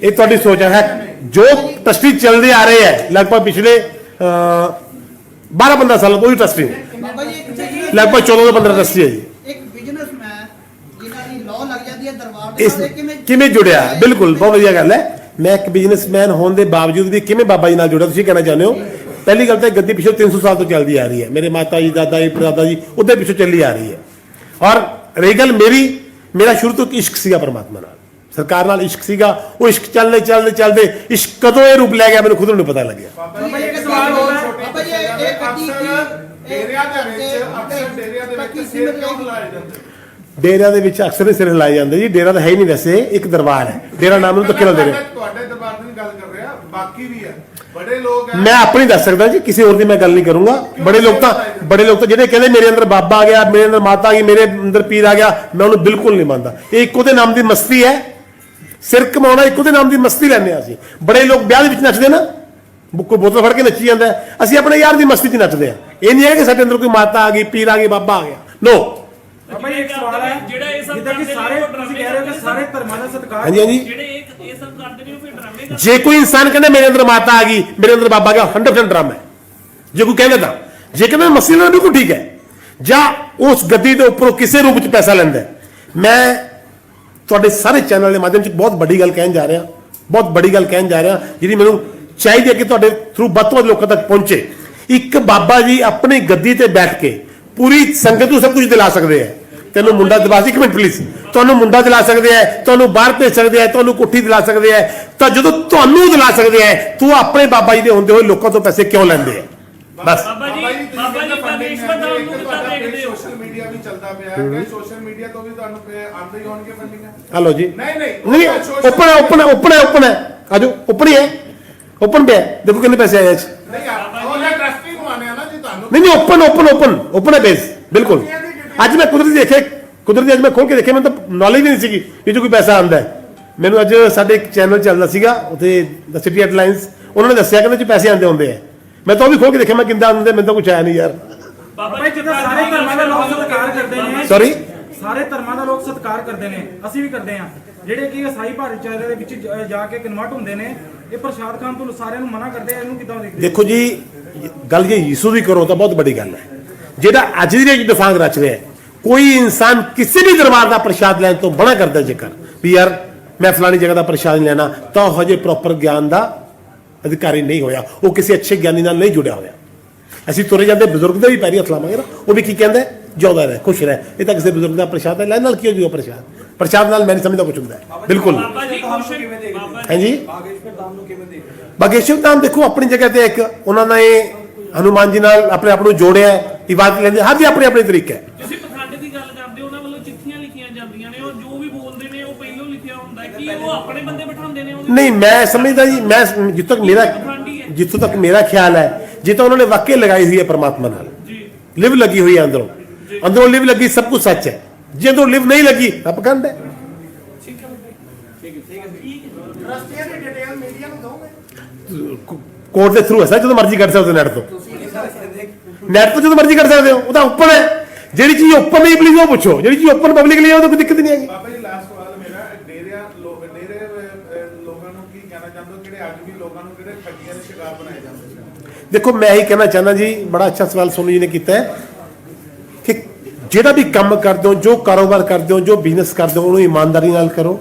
ਇਹ ਤੁਹਾਡੀ ਸੋਚ ਹੈ। ਜੋ ਟਰਸਟੀ ਚੱਲਦੇ ਆ ਰਹੇ ਹੈ ਲਗਭਗ ਪਿਛਲੇ 12 15 ਸਾਲ ਕੋਈ ਟਰਸਟੀ ਨਹੀਂ। ਬਾਬਾ ਜੀ ਇੱਕ business- ਲਗਭਗ 14 ਤੋਂ 15 ਟਰਸਟੀ ਹੈ ਜੀ ਇੱਕ ਬਿਜ਼ਨਸਮੈਨ ਜਿਨ੍ਹਾਂ ਦੀ ਲਾਅ ਲੱਗ ਜਾਂਦੀ ਹੈ ਦਰਬਾਰ ਦੇ ਇਸ ਕਿਵੇਂ ਕਿਵੇਂ ਜੁੜਿਆ? ਬਿਲਕੁਲ ਬਹੁਤ ਵਧੀਆ ਗੱਲ ਹੈ। ਮੈਂ ਇੱਕ ਬਿਜ਼ਨਸਮੈਨ ਹੋਣ ਦੇ ਬਾਵਜੂਦ ਵੀ ਕਿਵੇਂ ਬਾਬਾ ਜੀ ਨਾਲ ਜੁੜਿਆ ਤੁਸੀਂ ਕਹਿਣਾ ਚਾਹੁੰਦੇ ਹੋ? ਪਹਿਲੀ ਗੱਲ ਤਾਂ ਗੱਦੀ ਪਿਛਲੇ 300 ਸਾਲ ਤੋਂ ਚੱਲਦੀ ਆ ਰਹੀ ਹੈ। ਮੇਰੇ ਮਾਤਾ ਜੀ ਦਾਦਾ ਜੀ ਪੜਦਾਦਾ ਜੀ ਉਹਦੇ ਪਿੱਛੇ ਚੱਲੀ ਆ ਰਹੀ ਹੈ। ਔਰ ਰਹੀ ਗੱਲ ਮੇਰੀ ਮੇਰਾ ਸ਼ੁਰੂ ਤੋਂ ਇੱਕ ਇਸ਼ਕ ਸੀਗਾ ਪਰਮਾਤਮਾ ਨਾਲ। ਸਰਕਾਰ ਨਾਲ ਇਸ਼ਕ ਸੀਗਾ ਉਹ ਇਸ਼ਕ ਚੱਲਦੇ ਚੱਲਦੇ ਚੱਲਦੇ ਇਸ਼ਕ ਕਦੋਂ ਇਹ ਰੂਪ ਲੈ ਗਿਆ ਮੈਨੂੰ ਖੁਦ ਨੂੰ ਪਤਾ ਲੱਗਿਆ। ਬਾਬਾ ਜੀ ਇੱਕ ਇੱਕ ਸਵਾਲ ਸਵਾਲ ਹੋਰ ਹੋਰ ਹੈ। ਬਾਬਾ ਜੀ, ਇਹ- ਇਹ ਗੱਡੀ ਅਕਸਰ ਕੀ- ਡੇਰਿਆਂ ਦੇ ਵਿੱਚ ਇਹ- ਅਕਸਰ ਡੇਰਿਆਂ ਦੇ ਬਾਕੀ ਵਿੱਚ ਸਿਰ ਸਿਮਰ ਕਿਉਂ ਲਈ- ਲਾਏ ਜਾਂਦੇ? ਡੇਰਿਆਂ ਦੇ ਵਿੱਚ ਅਕਸਰ ਹੀ ਸਿਰ ਹਿਲਾਏ ਜਾਂਦੇ ਜੀ ਡੇਰਾ ਤਾਂ ਹੈ ਹੀ ਨਹੀਂ ਵੈਸੇ ਇੱਕ ਦਰਬਾਰ ਹੈ। ਡੇਰਾ ਨਾਮ ਨੂੰ ਨਾਲ ਦੇ ਰਹੇ ਤੁਹਾਡੇ- ਦਰਬਾਰ ਦੀ ਗੱਲ ਕਰ ਰਿਹਾ ਬਾਕੀ ਵੀ ਹੈ। ਬੜੇ ਲੋਕ ਹੈ। ਮੈਂ ਆਪਣੀ ਦੱਸ ਸਕਦਾ ਜੀ ਕਿਸੇ ਹੋਰ ਦੀ ਮੈਂ ਗੱਲ ਨਹੀਂ ਕਰੂੰਗਾ। ਬੜੇ ਲੋਕ ਤਾਂ ਬੜੇ ਲੋਕ ਤਾਂ ਜਿਹੜੇ ਕਹਿੰਦੇ ਮੇਰੇ ਅੰਦਰ ਬਾਬਾ ਆ ਗਿਆ ਮੇਰੇ ਅੰਦਰ ਮਾਤਾ ਆ ਗਈ ਮੇਰੇ ਅੰਦਰ ਪੀਰ ਆ ਗਿਆ ਮੈਂ ਉਹਨੂੰ ਬਿਲਕੁਲ ਨਹੀਂ ਮੰਨਦਾ। ਇਹ ਇੱਕੋ ਦੇ ਨਾਮ ਦੀ ਮਸਤੀ ਹੈ। ਸਿਰ ਕਮਾਉਣਾ ਇੱਕੋ ਦੇ ਨਾਮ ਦੀ ਮਸਤੀ ਲੈਂਦੇ ਆ ਅਸੀਂ। ਬੜੇ ਲੋਕ ਵਿਆਹ ਦੇ ਵਿੱਚ ਨੱਚਦੇ ਨਾ। ਕੋਈ ਬੋਤਲ ਫੜ ਕੇ ਨੱਚੀ ਜਾਂਦਾ। ਅਸੀਂ ਆਪਣੇ ਯਾਰ ਦੀ ਮਸਤੀ 'ਚ ਨੱਚਦੇ ਆ ਇਹ ਨਹੀਂ ਹੈ ਕਿ ਸਾਡੇ ਅੰਦਰ ਕੋਈ ਮਾਤਾ ਆ ਗਈ ਪੀਰ ਆ ਗਈ ਬਾਬਾ ਆ ਗਿਆ। ਨੋ ਬਾਬਾ ਜੀ ਇੱਕ ਸਵਾਲ ਹੈ ਜਿਹੜਾ ਇਹ ਸਭ ਜਿੱਦਾਂ ਕਿ ਕਰਦੇ ਨੇ ਸਾਰੇ ਉਹ ਤੁਸੀਂ ਡਰਾਮੇ ਕਹਿ ਰਹੇ ਹੋ ਕਿ ਕਰਦੇ ਸਾਰੇ ਧਰਮਾਂ ਦਾ ਸਤਿਕਾਰ ਹਾਂਜੀ ਹਾਂਜੀ। ਜਿਹੜੇ ਇਹ ਇਹ ਸਭ ਕਰਦੇ ਨੇ ਉਹ ਫਿਰ ਡਰਾਮੇ ਕਰਦੇ ਜੇ ਕੋਈ ਇਨਸਾਨ ਕਹਿੰਦਾ ਮੇਰੇ ਅੰਦਰ ਮਾਤਾ ਆ ਗਈ ਮੇਰੇ ਅੰਦਰ ਬਾਬਾ ਆ ਗਿਆ 100% ਡਰਾਮਾ ਹੈ। ਜੇ ਕੋਈ ਕਹਿੰਦਾ ਤਾਂ। ਜੇ ਕਹਿੰਦਾ ਮਸਲੇ ਨਾਲ ਬਿਲਕੁਲ ਠੀਕ ਹੈ। ਜਾਂ ਉਸ ਗੱਦੀ ਦੇ ਉੱਪਰੋਂ ਕਿਸੇ ਰੂਪ ਚ ਪੈਸਾ ਲੈਂਦਾ। ਮੈਂ ਤੁਹਾਡੇ ਸਾਰੇ ਚੈਨਲ ਦੇ ਮਾਧਿਅਮ ਚ ਬਹੁਤ ਵੱਡੀ ਗੱਲ ਕਹਿਣ ਜਾ ਰਿਹਾ। ਬਹੁਤ ਵੱਡੀ ਗੱਲ ਕਹਿਣ ਜਾ ਰਿਹਾ ਜਿਹੜੀ ਮੈਨੂੰ ਚਾਹੀਦੀ ਹੈ ਕਿ ਤੁਹਾਡੇ ਥਰੂ ਵੱਧ ਤੋਂ ਵੱਧ ਲੋਕਾਂ ਤੱਕ ਪਹੁੰਚੇ। ਇੱਕ ਬਾਬਾ ਜੀ ਆਪਣੀ ਗੱਦੀ ਤੇ ਬੈਠ ਕੇ ਪੂਰੀ ਸੰਗਤ ਨੂੰ ਸਭ ਕੁਝ ਦਿਲਾ ਸਕਦੇ ਹੈ। ਤੈਨੂੰ ਮੁੰਡਾ ਦਿਲਾ ਸੀ ਇੱਕ ਮਿੰਟ ਪਲੀਜ਼ ਤੁਹਾਨੂੰ ਮੁੰਡਾ ਦਿਲਾ ਸਕਦੇ ਹੈ ਤੁਹਾਨੂੰ ਬਾਹਰ ਭੇਜ ਸਕਦੇ ਹੈ ਤੁਹਾਨੂੰ ਕੋਠੀ ਦਿਲਾ ਸਕਦੇ ਹੈ ਤਾਂ ਜਦੋਂ ਤੁਹਾਨੂੰ ਦਿਲਾ ਸਕਦੇ ਹੈ ਤੂੰ ਆਪਣੇ ਬਾਬਾ ਜੀ ਦੇ ਹੁੰਦੇ ਹੋਏ ਲੋਕਾਂ ਤੋਂ ਪੈਸੇ ਕਿਉਂ ਲੈਂਦੇ ਹੈ ਬਸ। ਬਾਬਾ ਜੀ ਬਾਬਾ ਜੀ ਪਰਮੇਸ਼ਵਰ ਦਾ ਨੂੰ ਕਿੱਦਾਂ ਦੇਖਦੇ ਹੋ। ਸੋਸ਼ਲ ਮੀਡੀਆ ਵੀ ਚੱਲਦਾ ਪਿਆ ਹੈ। ਕਿ ਸੋਸ਼ਲ ਮੀਡੀਆ ਤੋਂ ਵੀ ਤੁਹਾਨੂੰ ਪੇ ਆਉਂਦੇ ਹੀ ਹੋਣਗੇ ਫੰਡਿੰਗ ਹਲੋ ਜੀ। ਨਹੀਂ ਨਹੀਂ ਓਪਨ ਹੈ ਓਪਨ ਹੈ ਓਪਨ ਹੈ ਓਪਨ ਹੈ। ਆਜੋ ਓਪਨ ਹੀ ਹੈ। ਓਪਨ ਪਿਆ। ਦੇਖੋ ਕਿੰਨੇ ਪੈਸੇ ਆਏ 'ਚ ਨਹੀਂ ਆ- ਉਹਨੇ ਟਰਸਟੀ ਨੂੰ ਆਨੇ ਆ ਨਾ ਜੀ ਤੁਹਾਨੂੰ। ਨਹੀਂ ਨਹੀਂ ਓਪਨ ਓਪਨ ਓਪਨ ਓਪਨ ਹੈ ਬੇਸ। ਬਿਲਕੁਲ। ਅੱਜ ਮੈਂ ਕੁਦਰਤੀ ਦੇਖੇ ਕੁਦਰਤੀ ਅੱਜ ਮੈਂ ਖੋਲ ਕੇ ਦੇਖਿਆ ਮੈਨੂੰ ਤਾਂ ਨੌਲੇਜ ਨਹੀਂ ਸੀਗੀ ਕਿ ਜੋ ਕੋਈ ਪੈਸਾ ਆਉਂਦਾ ਹੈ। ਮੈਨੂੰ ਅੱਜ ਸਾਡੇ ਇੱਕ ਚੈਨਲ ਚੱਲਦਾ ਸੀਗਾ ਉੱਥੇ ਦ ਸਿਟੀ ਹੈਡਲਾਈਨਸ ਉਹਨਾਂ ਨੇ ਦੱਸਿਆ ਕਿ ਇਹਦੇ 'ਚ ਪੈਸੇ ਆਉਂਦੇ ਹੁੰਦੇ ਆ। ਮੈਂ ਤਾਂ ਉਹ ਵੀ ਖੋਲ ਕੇ ਦੇਖਿਆ ਮੈਂ ਕਿੰਦਾ ਆਉਂਦੇ ਮੈਨੂੰ ਤਾਂ ਕੁਝ ਆਇਆ ਨਹੀਂ ਯਾਰ। ਬਾਬਾ ਜੀ ਜਿੱਦਾਂ ਸਾਰੇ ਧਰਮਾਂ ਦਾ ਲੋਕ ਸਤਿਕਾਰ ਕਰਦੇ ਨੇ Sorry? ਸਾਰੇ ਧਰਮਾਂ ਦਾ ਲੋਕ ਸਤਿਕਾਰ ਕਰਦੇ ਨੇ ਅਸੀਂ ਵੀ ਕਰਦੇ ਹਾਂ। ਜਿਹੜੇ ਕਿ ਈਸਾਈ ਭਾਈਚਾਰੇ ਦੇ ਵਿੱਚ ਜ- ਜਾ ਕੇ ਕਨਵਰਟ ਹੁੰਦੇ ਨੇ ਇਹ ਪ੍ਰਸ਼ਾਦ ਖਾਣ ਤੋਂ ਸਾਰਿਆਂ ਨੂੰ ਮਨਾ ਕਰਦੇ ਆ ਇਹਨੂੰ ਕਿਦਾਂ ਦੇਖਦੇ ਦੇਖੋ ਜੀ ਗੱਲ ਜੇ ਯੀਸੂ ਦੀ ਕਰੋ ਤਾਂ ਬਹੁਤ ਵੱਡੀ ਗੱਲ ਹੈ। ਜਿਹੜਾ ਅੱਜ ਦੀ ਰੇਜ ਦਿਫਾਂਗ ਰਚ ਰਿਹਾ ਹੈ ਕੋਈ ਇਨਸਾਨ ਕਿਸੇ ਵੀ ਦਰਬਾਰ ਦਾ ਪ੍ਰਸ਼ਾਦ ਲੈਣ ਤੋਂ ਮਨਾ ਕਰਦਾ ਜੇਕਰ ਵੀ ਯਾਰ ਮੈਂ ਫਲਾਣੀ ਜਗ੍ਹਾ ਦਾ ਪ੍ਰਸ਼ਾਦ ਨਹੀਂ ਲੈਣਾ ਤਾਂ ਉਹ ਹਜੇ ਪ੍ਰੋਪਰ ਗਿਆਨ ਦਾ ਅਧਿਕਾਰੀ ਨਹੀਂ ਹੋਇਆ। ਉਹ ਕਿਸੇ ਅੱਛੇ ਗਿਆਨੀ ਨਾਲ ਨਹੀਂ ਜੁੜਿਆ ਹੋਇਆ। ਅਸੀਂ ਤੁਰੇ ਜਾਂਦੇ ਬਜ਼ੁਰਗ ਦੇ ਵੀ ਪੈਰੀ ਹੱਥ ਲਾਵਾਂਗੇ ਨਾ ਉਹ ਵੀ ਕੀ ਕਹਿੰਦਾ? ਜਿਉਂਦਾ ਰਹਿ ਖੁਸ਼ ਰਹਿ। ਇਹ ਤਾਂ ਕਿਸੇ ਬਜ਼ੁਰਗ ਦਾ ਪ੍ਰਸ਼ਾਦ ਹੈ ਲੈਣ ਨਾਲ ਕੀ ਹੋ ਜੂਗਾ ਪ੍ਰਸ਼ਾਦ? ਪ੍ਰਸ਼ਾਦ ਨਾਲ ਮੈਂ ਨਹੀਂ ਸਮਝਦਾ ਕੁਝ ਹੁੰਦਾ। ਹੈ। ਬਿਲਕੁਲ ਹਾਂਜੀ ਬਾਗੇਸ਼ਵਰ ਧਾਮ ਨੂੰ ਕਿਵੇਂ ਦੇਖਦੇ ਹੋ? ਬਾਗੇਸ਼ਵਰ ਧਾਮ ਦੇਖੋ ਆਪਣੀ ਜਗ੍ਹਾ ਤੇ ਇੱਕ ਉਹਨਾਂ ਨੇ ਹਨੂਮਾਨ ਜੀ ਨਾਲ ਆਪਣੇ ਆਪ ਨੂੰ ਜੋੜਿਆ ਹੈ, ਇਬਾਦਤ ਲੈਂਦੇ ਹਰ ਦੀ ਆਪਣੀ ਆਪਣੀ ਤਰੀਕਾ ਹੈ ਤੁਸੀਂ ਪਖੰਡ ਦੀ ਗੱਲ ਕਰਦੇ ਹੋ ਉਹਨਾਂ ਵੱਲੋਂ ਚਿੱਠੀਆਂ ਲਿਖੀਆਂ ਜਾਂਦੀਆਂ ਨੇ ਉਹ ਜੋ ਵੀ ਬੋਲਦੇ ਨੇ ਉਹ ਪਹਿਲਾਂ ਲਿਖਿਆ ਹੁੰਦਾ ਹੈ ਕਿ ਉਹ ਆਪਣੇ ਬੰਦੇ ਬਿਠਾਉਂਦੇ ਨੇ ਉਹਦੇ ਨਹੀਂ ਮੈਂ ਸਮਝਦਾ ਜੀ ਮੈਂ ਜਿੱਥੋਂ ਤੱਕ ਮੇਰਾ ਜਿੱਥੋਂ ਤੱਕ ਮੇਰਾ ਖਿਆਲ ਹੈ ਜੇ ਤਾਂ ਉਹਨਾਂ ਨੇ ਵਾਕਈ ਲਗਾਈ ਹੋਈ ਹੈ ਪਰਮਾਤਮਾ ਨਾਲ। ਜੀ। ਲਿਵ ਲੱਗੀ ਹੋਈ ਹੈ ਅੰਦਰੋਂ। ਅੰਦਰੋਂ ਲਿਵ ਲੱਗੀ ਸਭ ਕੁਝ ਸੱਚ ਹੈ। ਜੇ ਅੰਦਰੋਂ ਲਿਵ ਨਹੀਂ ਲੱਗੀ ਤਾਂ ਪਖੰਡ ਹੈ ਰਸਤਿਆਂ ਦੀ ਡਿਟੇਲ ਮੀਡੀਆ ਨੂੰ ਦੋਗੇ ਕੋਰਟ ਦੇ ਥਰੂ ਹੈ ਸਰ ਜਦੋਂ ਮਰਜ਼ੀ ਕੱਢ ਸਕਦੇ ਹੋ ਨੈਟ ਤੋਂ। ਨੈਟ ਤੋਂ ਜਦੋਂ ਮਰਜ਼ੀ ਕੱਢ ਸਕਦੇ ਹੋ ਉਹ ਤਾਂ ਉੱਪਰ ਹੈ। ਜਿਹੜੀ ਚੀਜ਼ ਓਪਨ ਨਹੀਂ ਪਲੀਜ਼ ਉਹ ਪੁੱਛੋ। ਜਿਹੜੀ ਚੀਜ਼ ਓਪਨ ਪਬਲਿਕ ਲਈ ਹੈ ਉਹ ਤਾਂ ਕੋਈ ਦਿੱਕਤ ਨਹੀਂ ਹੈਗੀ ਬਾਬਾ ਜੀ ਲਾਸਟ ਸਵਾਲ ਮੇਰਾ ਡੇਰਿਆਂ ਲੋਕ ਡੇਰੇ ਅਹ, ਅਹ, ਲੋਕਾਂ ਨੂੰ ਕੀ ਕਹਿਣਾ ਚਾਹੁੰਦੇ ਹੋ ਕਿਹੜੇ ਅੱਜ ਵੀ ਲੋਕਾਂ ਨੂੰ ਕਿਹੜੇ ਠੱਗੀਆਂ ਦੇ ਸ਼ਿਕਾਰ ਬਣਾਏ ਜਾਂਦੇ ਨੇ ਦੇਖੋ ਮੈਂ ਹੀ ਕਹਿਣਾ ਚਾਹੁੰਦਾ ਜੀ ਬੜਾ ਅੱਛਾ ਸਵਾਲ ਸੋਨੂ ਜੀ ਨੇ ਕੀਤਾ ਹੈ ਕਿ ਜਿਹੜਾ ਵੀ ਕੰਮ ਕਰਦੇ ਹੋ ਜੋ ਕਾਰੋਬਾਰ ਕਰਦੇ ਹੋ ਜੋ ਬਿਜ਼ਨਸ ਕਰਦੇ ਹੋ ਉਹਨੂੰ ਇਮਾਨਦਾਰੀ ਨਾਲ ਕਰੋ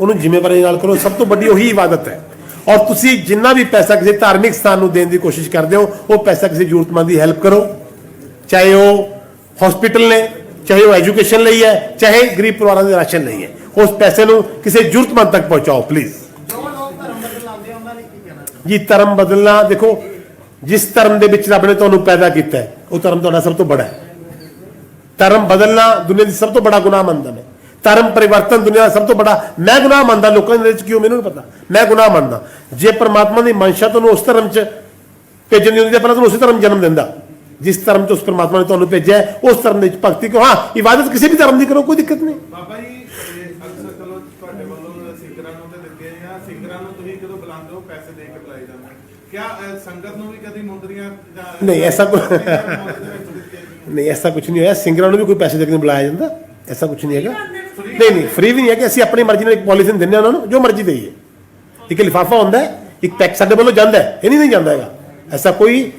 ਉਹਨੂੰ ਜ਼ਿੰਮੇਵਾਰੀ ਨਾਲ ਕਰੋ ਸਭ ਤੋਂ ਵੱਡੀ ਉਹੀ ਇਬਾਦਤ ਹੈ। ਔਰ ਤੁਸੀਂ ਜਿੰਨਾ ਵੀ ਪੈਸਾ ਕਿਸੇ ਧਾਰਮਿਕ ਸਥਾਨ ਨੂੰ ਦੇਣ ਦੀ ਕੋਸ਼ਿਸ਼ ਕਰਦੇ ਹੋ ਉਹ ਪੈਸਾ ਕਿਸੇ ਜ਼ਰੂਰਤਮੰਦ ਦੀ ਹੈਲਪ ਕਰੋ। ਚਾਹੇ ਉਹ ਹਸਪੀਟਲ ਨੇ ਚਾਹੇ ਉਹ ਐਜੂਕੇਸ਼ਨ ਲਈ ਹੈ ਚਾਹੇ ਗਰੀਬ ਪਰਿਵਾਰਾਂ ਦੇ ਰਾਸ਼ਨ ਲਈ ਹੈ। ਉਸ ਪੈਸੇ ਨੂੰ ਕਿਸੇ ਜ਼ਰੂਰਤਮੰਦ ਤੱਕ ਪਹੁੰਚਾਓ ਪਲੀਜ਼ ਜੀ ਧਰਮ ਬਦਲਣਾ ਦੇਖੋ ਜਿਸ ਧਰਮ ਦੇ ਵਿੱਚ ਰੱਬ ਨੇ ਤੁਹਾਨੂੰ ਪੈਦਾ ਕੀਤਾ ਹੈ, ਉਹ ਧਰਮ ਤੁਹਾਡਾ ਸਭ ਤੋਂ ਬੜਾ ਹੈ। ਧਰਮ ਬਦਲਣਾ ਦੁਨੀਆ ਦੀ ਸਭ ਤੋਂ ਬੜਾ ਗੁਨਾਹ ਮੰਨਦਾ ਮੈਂ ਧਰਮ ਪਰਿਵਰਤਨ ਦੁਨੀਆ ਦਾ ਸਭ ਤੋਂ ਬੜਾ, ਮੈਂ ਗੁਨਾਹ ਮੰਨਦਾ, ਲੋਕਾਂ ਦੇ ਵਿੱਚ ਕਿਉਂ ਮੈਨੂੰ ਨਹੀਂ ਪਤਾ। ਮੈਂ ਗੁਨਾਹ ਮੰਨਦਾ। ਜੇ ਪਰਮਾਤਮਾ ਦੀ ਮਨਸ਼ਾ ਤੁਹਾਨੂੰ ਉਸ ਧਰਮ 'ਚ ਭੇਜਣ ਦੀ ਹੁੰਦੀ ਤਾਂ ਪਹਿਲਾਂ ਤੁਹਾਨੂੰ ਉਸੇ ਧਰਮ ਜਨਮ ਦਿੰਦਾ। ਜਿਸ ਧਰਮ 'ਚ ਉਸ ਪਰਮਾਤਮਾ ਨੇ ਤੁਹਾਨੂੰ ਭੇਜਿਆ ਉਸ ਧਰਮ ਦੇ ਵਿੱਚ ਭਗਤੀ ਕਰੋ। ਹਾਂ, ਇਬਾਦਤ ਕਿਸੇ ਵੀ ਧਰਮ ਦੀ ਕਰੋ, ਕੋਈ ਦਿੱਕਤ ਨਹੀਂ। ਬਾਬਾ ਜੀ ਅਕਸਰ ਚਲੋ ਤੁਹਾਡੇ ਵੱਲੋਂ ਸਿੰਗਰਾਂ ਨੂੰ ਤੇ ਦਿੱਤੇ ਜਾਂ ਸਿੰਗਰਾਂ ਨੂੰ ਤੁਸੀਂ ਜਦੋਂ ਬੁਲਾਉਂਦੇ ਹੋ, ਪੈਸੇ ਦੇ ਕੇ ਬੁਲਾਏ ਜਾਂਦੇ ਕਿਆ ਸੰਗਤ ਨੂੰ ਮੁੰਦਰੀਆਂ ਜਾਂ ਨਹੀਂ, ਐਸਾ ਦਿੱਤੀਆਂ ਨਹੀਂ ਐਸਾ ਕੁਝ ਨਹੀਂ ਹੋਇਆ। ਸਿੰਗਰਾਂ ਨੂੰ ਵੀ ਕੋਈ ਪੈਸੇ ਦੇ ਕੇ ਨਹੀਂ ਬੁਲਾਇਆ ਜਾਂਦਾ। ਐਸਾ ਕੁਝ ਨਹੀਂ ਹੈਗਾ। ਨਹੀਂ ਨਹੀਂ ਫ੍ਰੀ ਵੀ ਨਹੀਂ ਹੈ ਕਿ ਅਸੀਂ ਆਪਣੀ ਮਰਜ਼ੀ ਨਾਲ ਇੱਕ ਪੋਲੀਥੀਨ ਦਿੰਦੇ ਹਾਂ ਉਹਨਾਂ ਨੂੰ ਜੋ ਮਰਜ਼ੀ ਦੇਈਏ। ਇੱਕ ਲਿਫਾਫਾ ਹੁੰਦਾ ਹੈ ਇੱਕ ਪੈਕ ਸਾਡੇ ਵੱਲੋਂ ਜਾਂਦਾ ਹੈ। ਇਹ ਨਹੀਂ ਨਹੀਂ ਜਾਂਦਾ ਹੈਗਾ। ਐਸਾ ਕੋਈ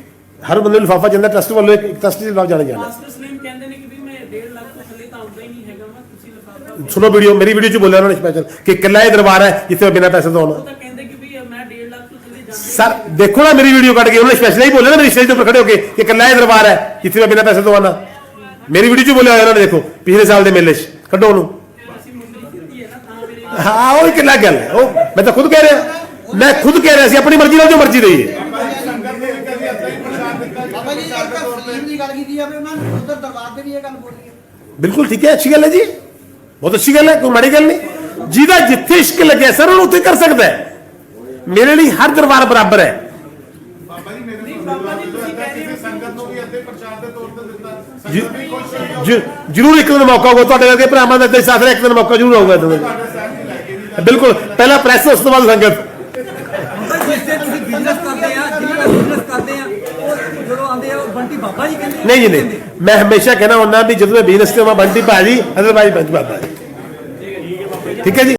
ਹਰ ਬੰਦੇ ਨੂੰ ਲਿਫਾਫਾ ਜਾਂਦਾ ਟਰਸਟ ਵੱਲੋਂ ਇੱਕ ਟਰਸਟ ਦੇ ਲਿਫਾਫਾ ਜਾਣਾ ਜਾਂਦਾ। ਮਾਸਟਰ ਸਲੀਮ ਕਹਿੰਦੇ ਨੇ ਕਿ ਵੀ ਮੈਂ 1.5 ਲੱਖ ਤੋਂ ਥੱਲੇ ਤਾਂ ਆਉਂਦਾ ਹੀ ਨਹੀਂ ਹੈਗਾ ਮੈਂ ਤੁਸੀਂ ਲਿਫਾਫਾ ਸੁਣੋ ਵੀਡੀਓ ਮੇਰੀ ਵੀਡੀਓ 'ਚ ਬੋਲਿਆ ਉਹਨਾਂ ਨੇ ਸਪੈਸ਼ਲ ਕਿ ਇਕੱਲਾ ਇਹ ਦਰਬਾਰ ਹੈ ਜਿੱਥੇ ਮੈਂ ਬਿਨਾਂ ਪੈਸੇ ਤੋਂ ਆਉਣਾ ਉਹ ਤਾਂ ਕਹਿੰਦੇ ਕਿ ਵੀ ਮੈਂ 1.5 ਲੱਖ ਤੋਂ ਥੱਲੇ ਜਾਂਦਾ ਸਰ ਦੇਖੋ ਨਾ ਮੇਰੀ ਵੀਡੀਓ ਕੱਢ ਕੇ ਉਹਨੇ ਸਪੈਸ਼ਲ ਹੀ ਬੋਲਿਆ ਨਾ ਮੇਰੀ ਸਟੇਜ ਦੇ ਉੱਪਰ ਖੜੇ ਹੋ ਕੇ ਕਿ ਇਕੱਲਾ ਇਹ ਦਰਬਾਰ ਹੈ ਜਿੱਥੇ ਮੈਂ ਬਿਨਾਂ ਪੈਸੇ ਤੋਂ ਆਉਣਾ ਮੇਰੀ ਵੀਡੀਓ 'ਚ ਬੋਲਿਆ ਹੋਇਆ ਉਹਨਾਂ ਨੇ ਦੇਖੋ ਪਿਛਲੇ ਸਾਲ ਦੇ ਮੇਲੇ 'ਚ। ਕੱਢੋ ਉਹਨੂੰ। ਹੈ ਤਾਂ ਉਹ ਕਿੰਨਾ ਗੱਲ ਹੈ। ਉਹ ਮੈਂ ਤਾਂ ਖੁਦ ਕਹਿ ਰਿਹਾ। ਮੈਂ ਖੁਦ ਕਹਿ ਰਿਹਾ ਸੀ ਆਪਣੀ ਮਰਜ਼ੀ ਨਾਲ ਜੋ ਮਰਜ਼ੀ ਦੇਈਏ। ਹੀ ਪ੍ਰਸ਼ਾਦ ਦਿੱਤਾ ਜੀ, ਬਾਬਾ ਜੀ ਪ੍ਰਸ਼ਾਦ ਦੇ ਇੱਕ ਤੌਰ ਤੇ। ਫੀਮ ਦੀ ਗੱਲ ਕੀਤੀ ਜਾਵੇ ਉਹਨਾਂ ਨੂੰ ਉਧਰ ਦਰਬਾਰ ਤੇ ਵੀ ਇਹ ਗੱਲ ਬੋਲੀ ਹੈ ਬਿਲਕੁਲ ਠੀਕ ਹੈ ਅੱਛੀ ਗੱਲ ਹੈ ਜੀ। ਬਹੁਤ ਅੱਛੀ ਗੱਲ ਹੈ ਕੋਈ ਮਾੜੀ ਗੱਲ ਨਹੀਂ। ਜਿਹਦਾ ਜਿੱਥੇ ਇਸ਼ਕ ਲੱਗਿਆ ਸਰ ਉਹਨੂੰ ਉੱਥੇ ਕਰ ਸਕਦਾ ਹੈ। ਮੇਰੇ ਲਈ ਹਰ ਦਰਬਾਰ ਬਰਾਬਰ ਹੈ। ਬਾਬਾ ਜੀ ਮੇਰੇ ਬਾਬਾ ਜੀ ਤੁਸੀਂ ਕਹਿੰਦੇ ਕਿਸੇ ਸੰਗਤ ਨੂੰ ਵੀ ਏਦਾਂ ਹੀ ਪ੍ਰਸ਼ਾਦ ਦੇ ਤੌਰ ਤੇ ਦਿੱਤਾ। ਜੀ- ਸੰਗਤ ਵੀ ਖੁਸ਼ ਹੋਈ। ਆ। ਜ- ਜ਼ਰੂਰ ਇੱਕ ਦਿਨ ਮੌਕਾ ਹੋਊਗਾ ਤੁਹਾਡੇ ਵਰਗੇ ਭਰਾਵਾਂ ਦਾ ਤੇ ਸਾਥ ਇੱਕ ਦਿਨ ਮੌਕਾ ਜ਼ਰੂਰ ਆਊਗਾ ਤੁਹਾਨੂੰ ਬਿਲਕੁਲ ਪਹਿਲਾਂ ਪ੍ਰੈਸ ਉਸ ਤੋਂ ਬਾਅਦ ਸੰਗਤ। ਨਹੀਂ ਜੀ ਨਹੀਂ। ਮੈਂ ਹਮੇਸ਼ਾ ਕਹਿਣਾ ਹੁੰਦਾ ਵੀ ਜਦੋਂ ਮੈਂ ਬਿਜ਼ਨਸ ਤੇ ਹਾਂ ਬੰਟੀ ਭਾਜੀ ਅਦਰਵਾਈਜ਼ ਬੰਟੀ ਬਾਬਾ ਠੀਕ ਹੈ ਜੀ?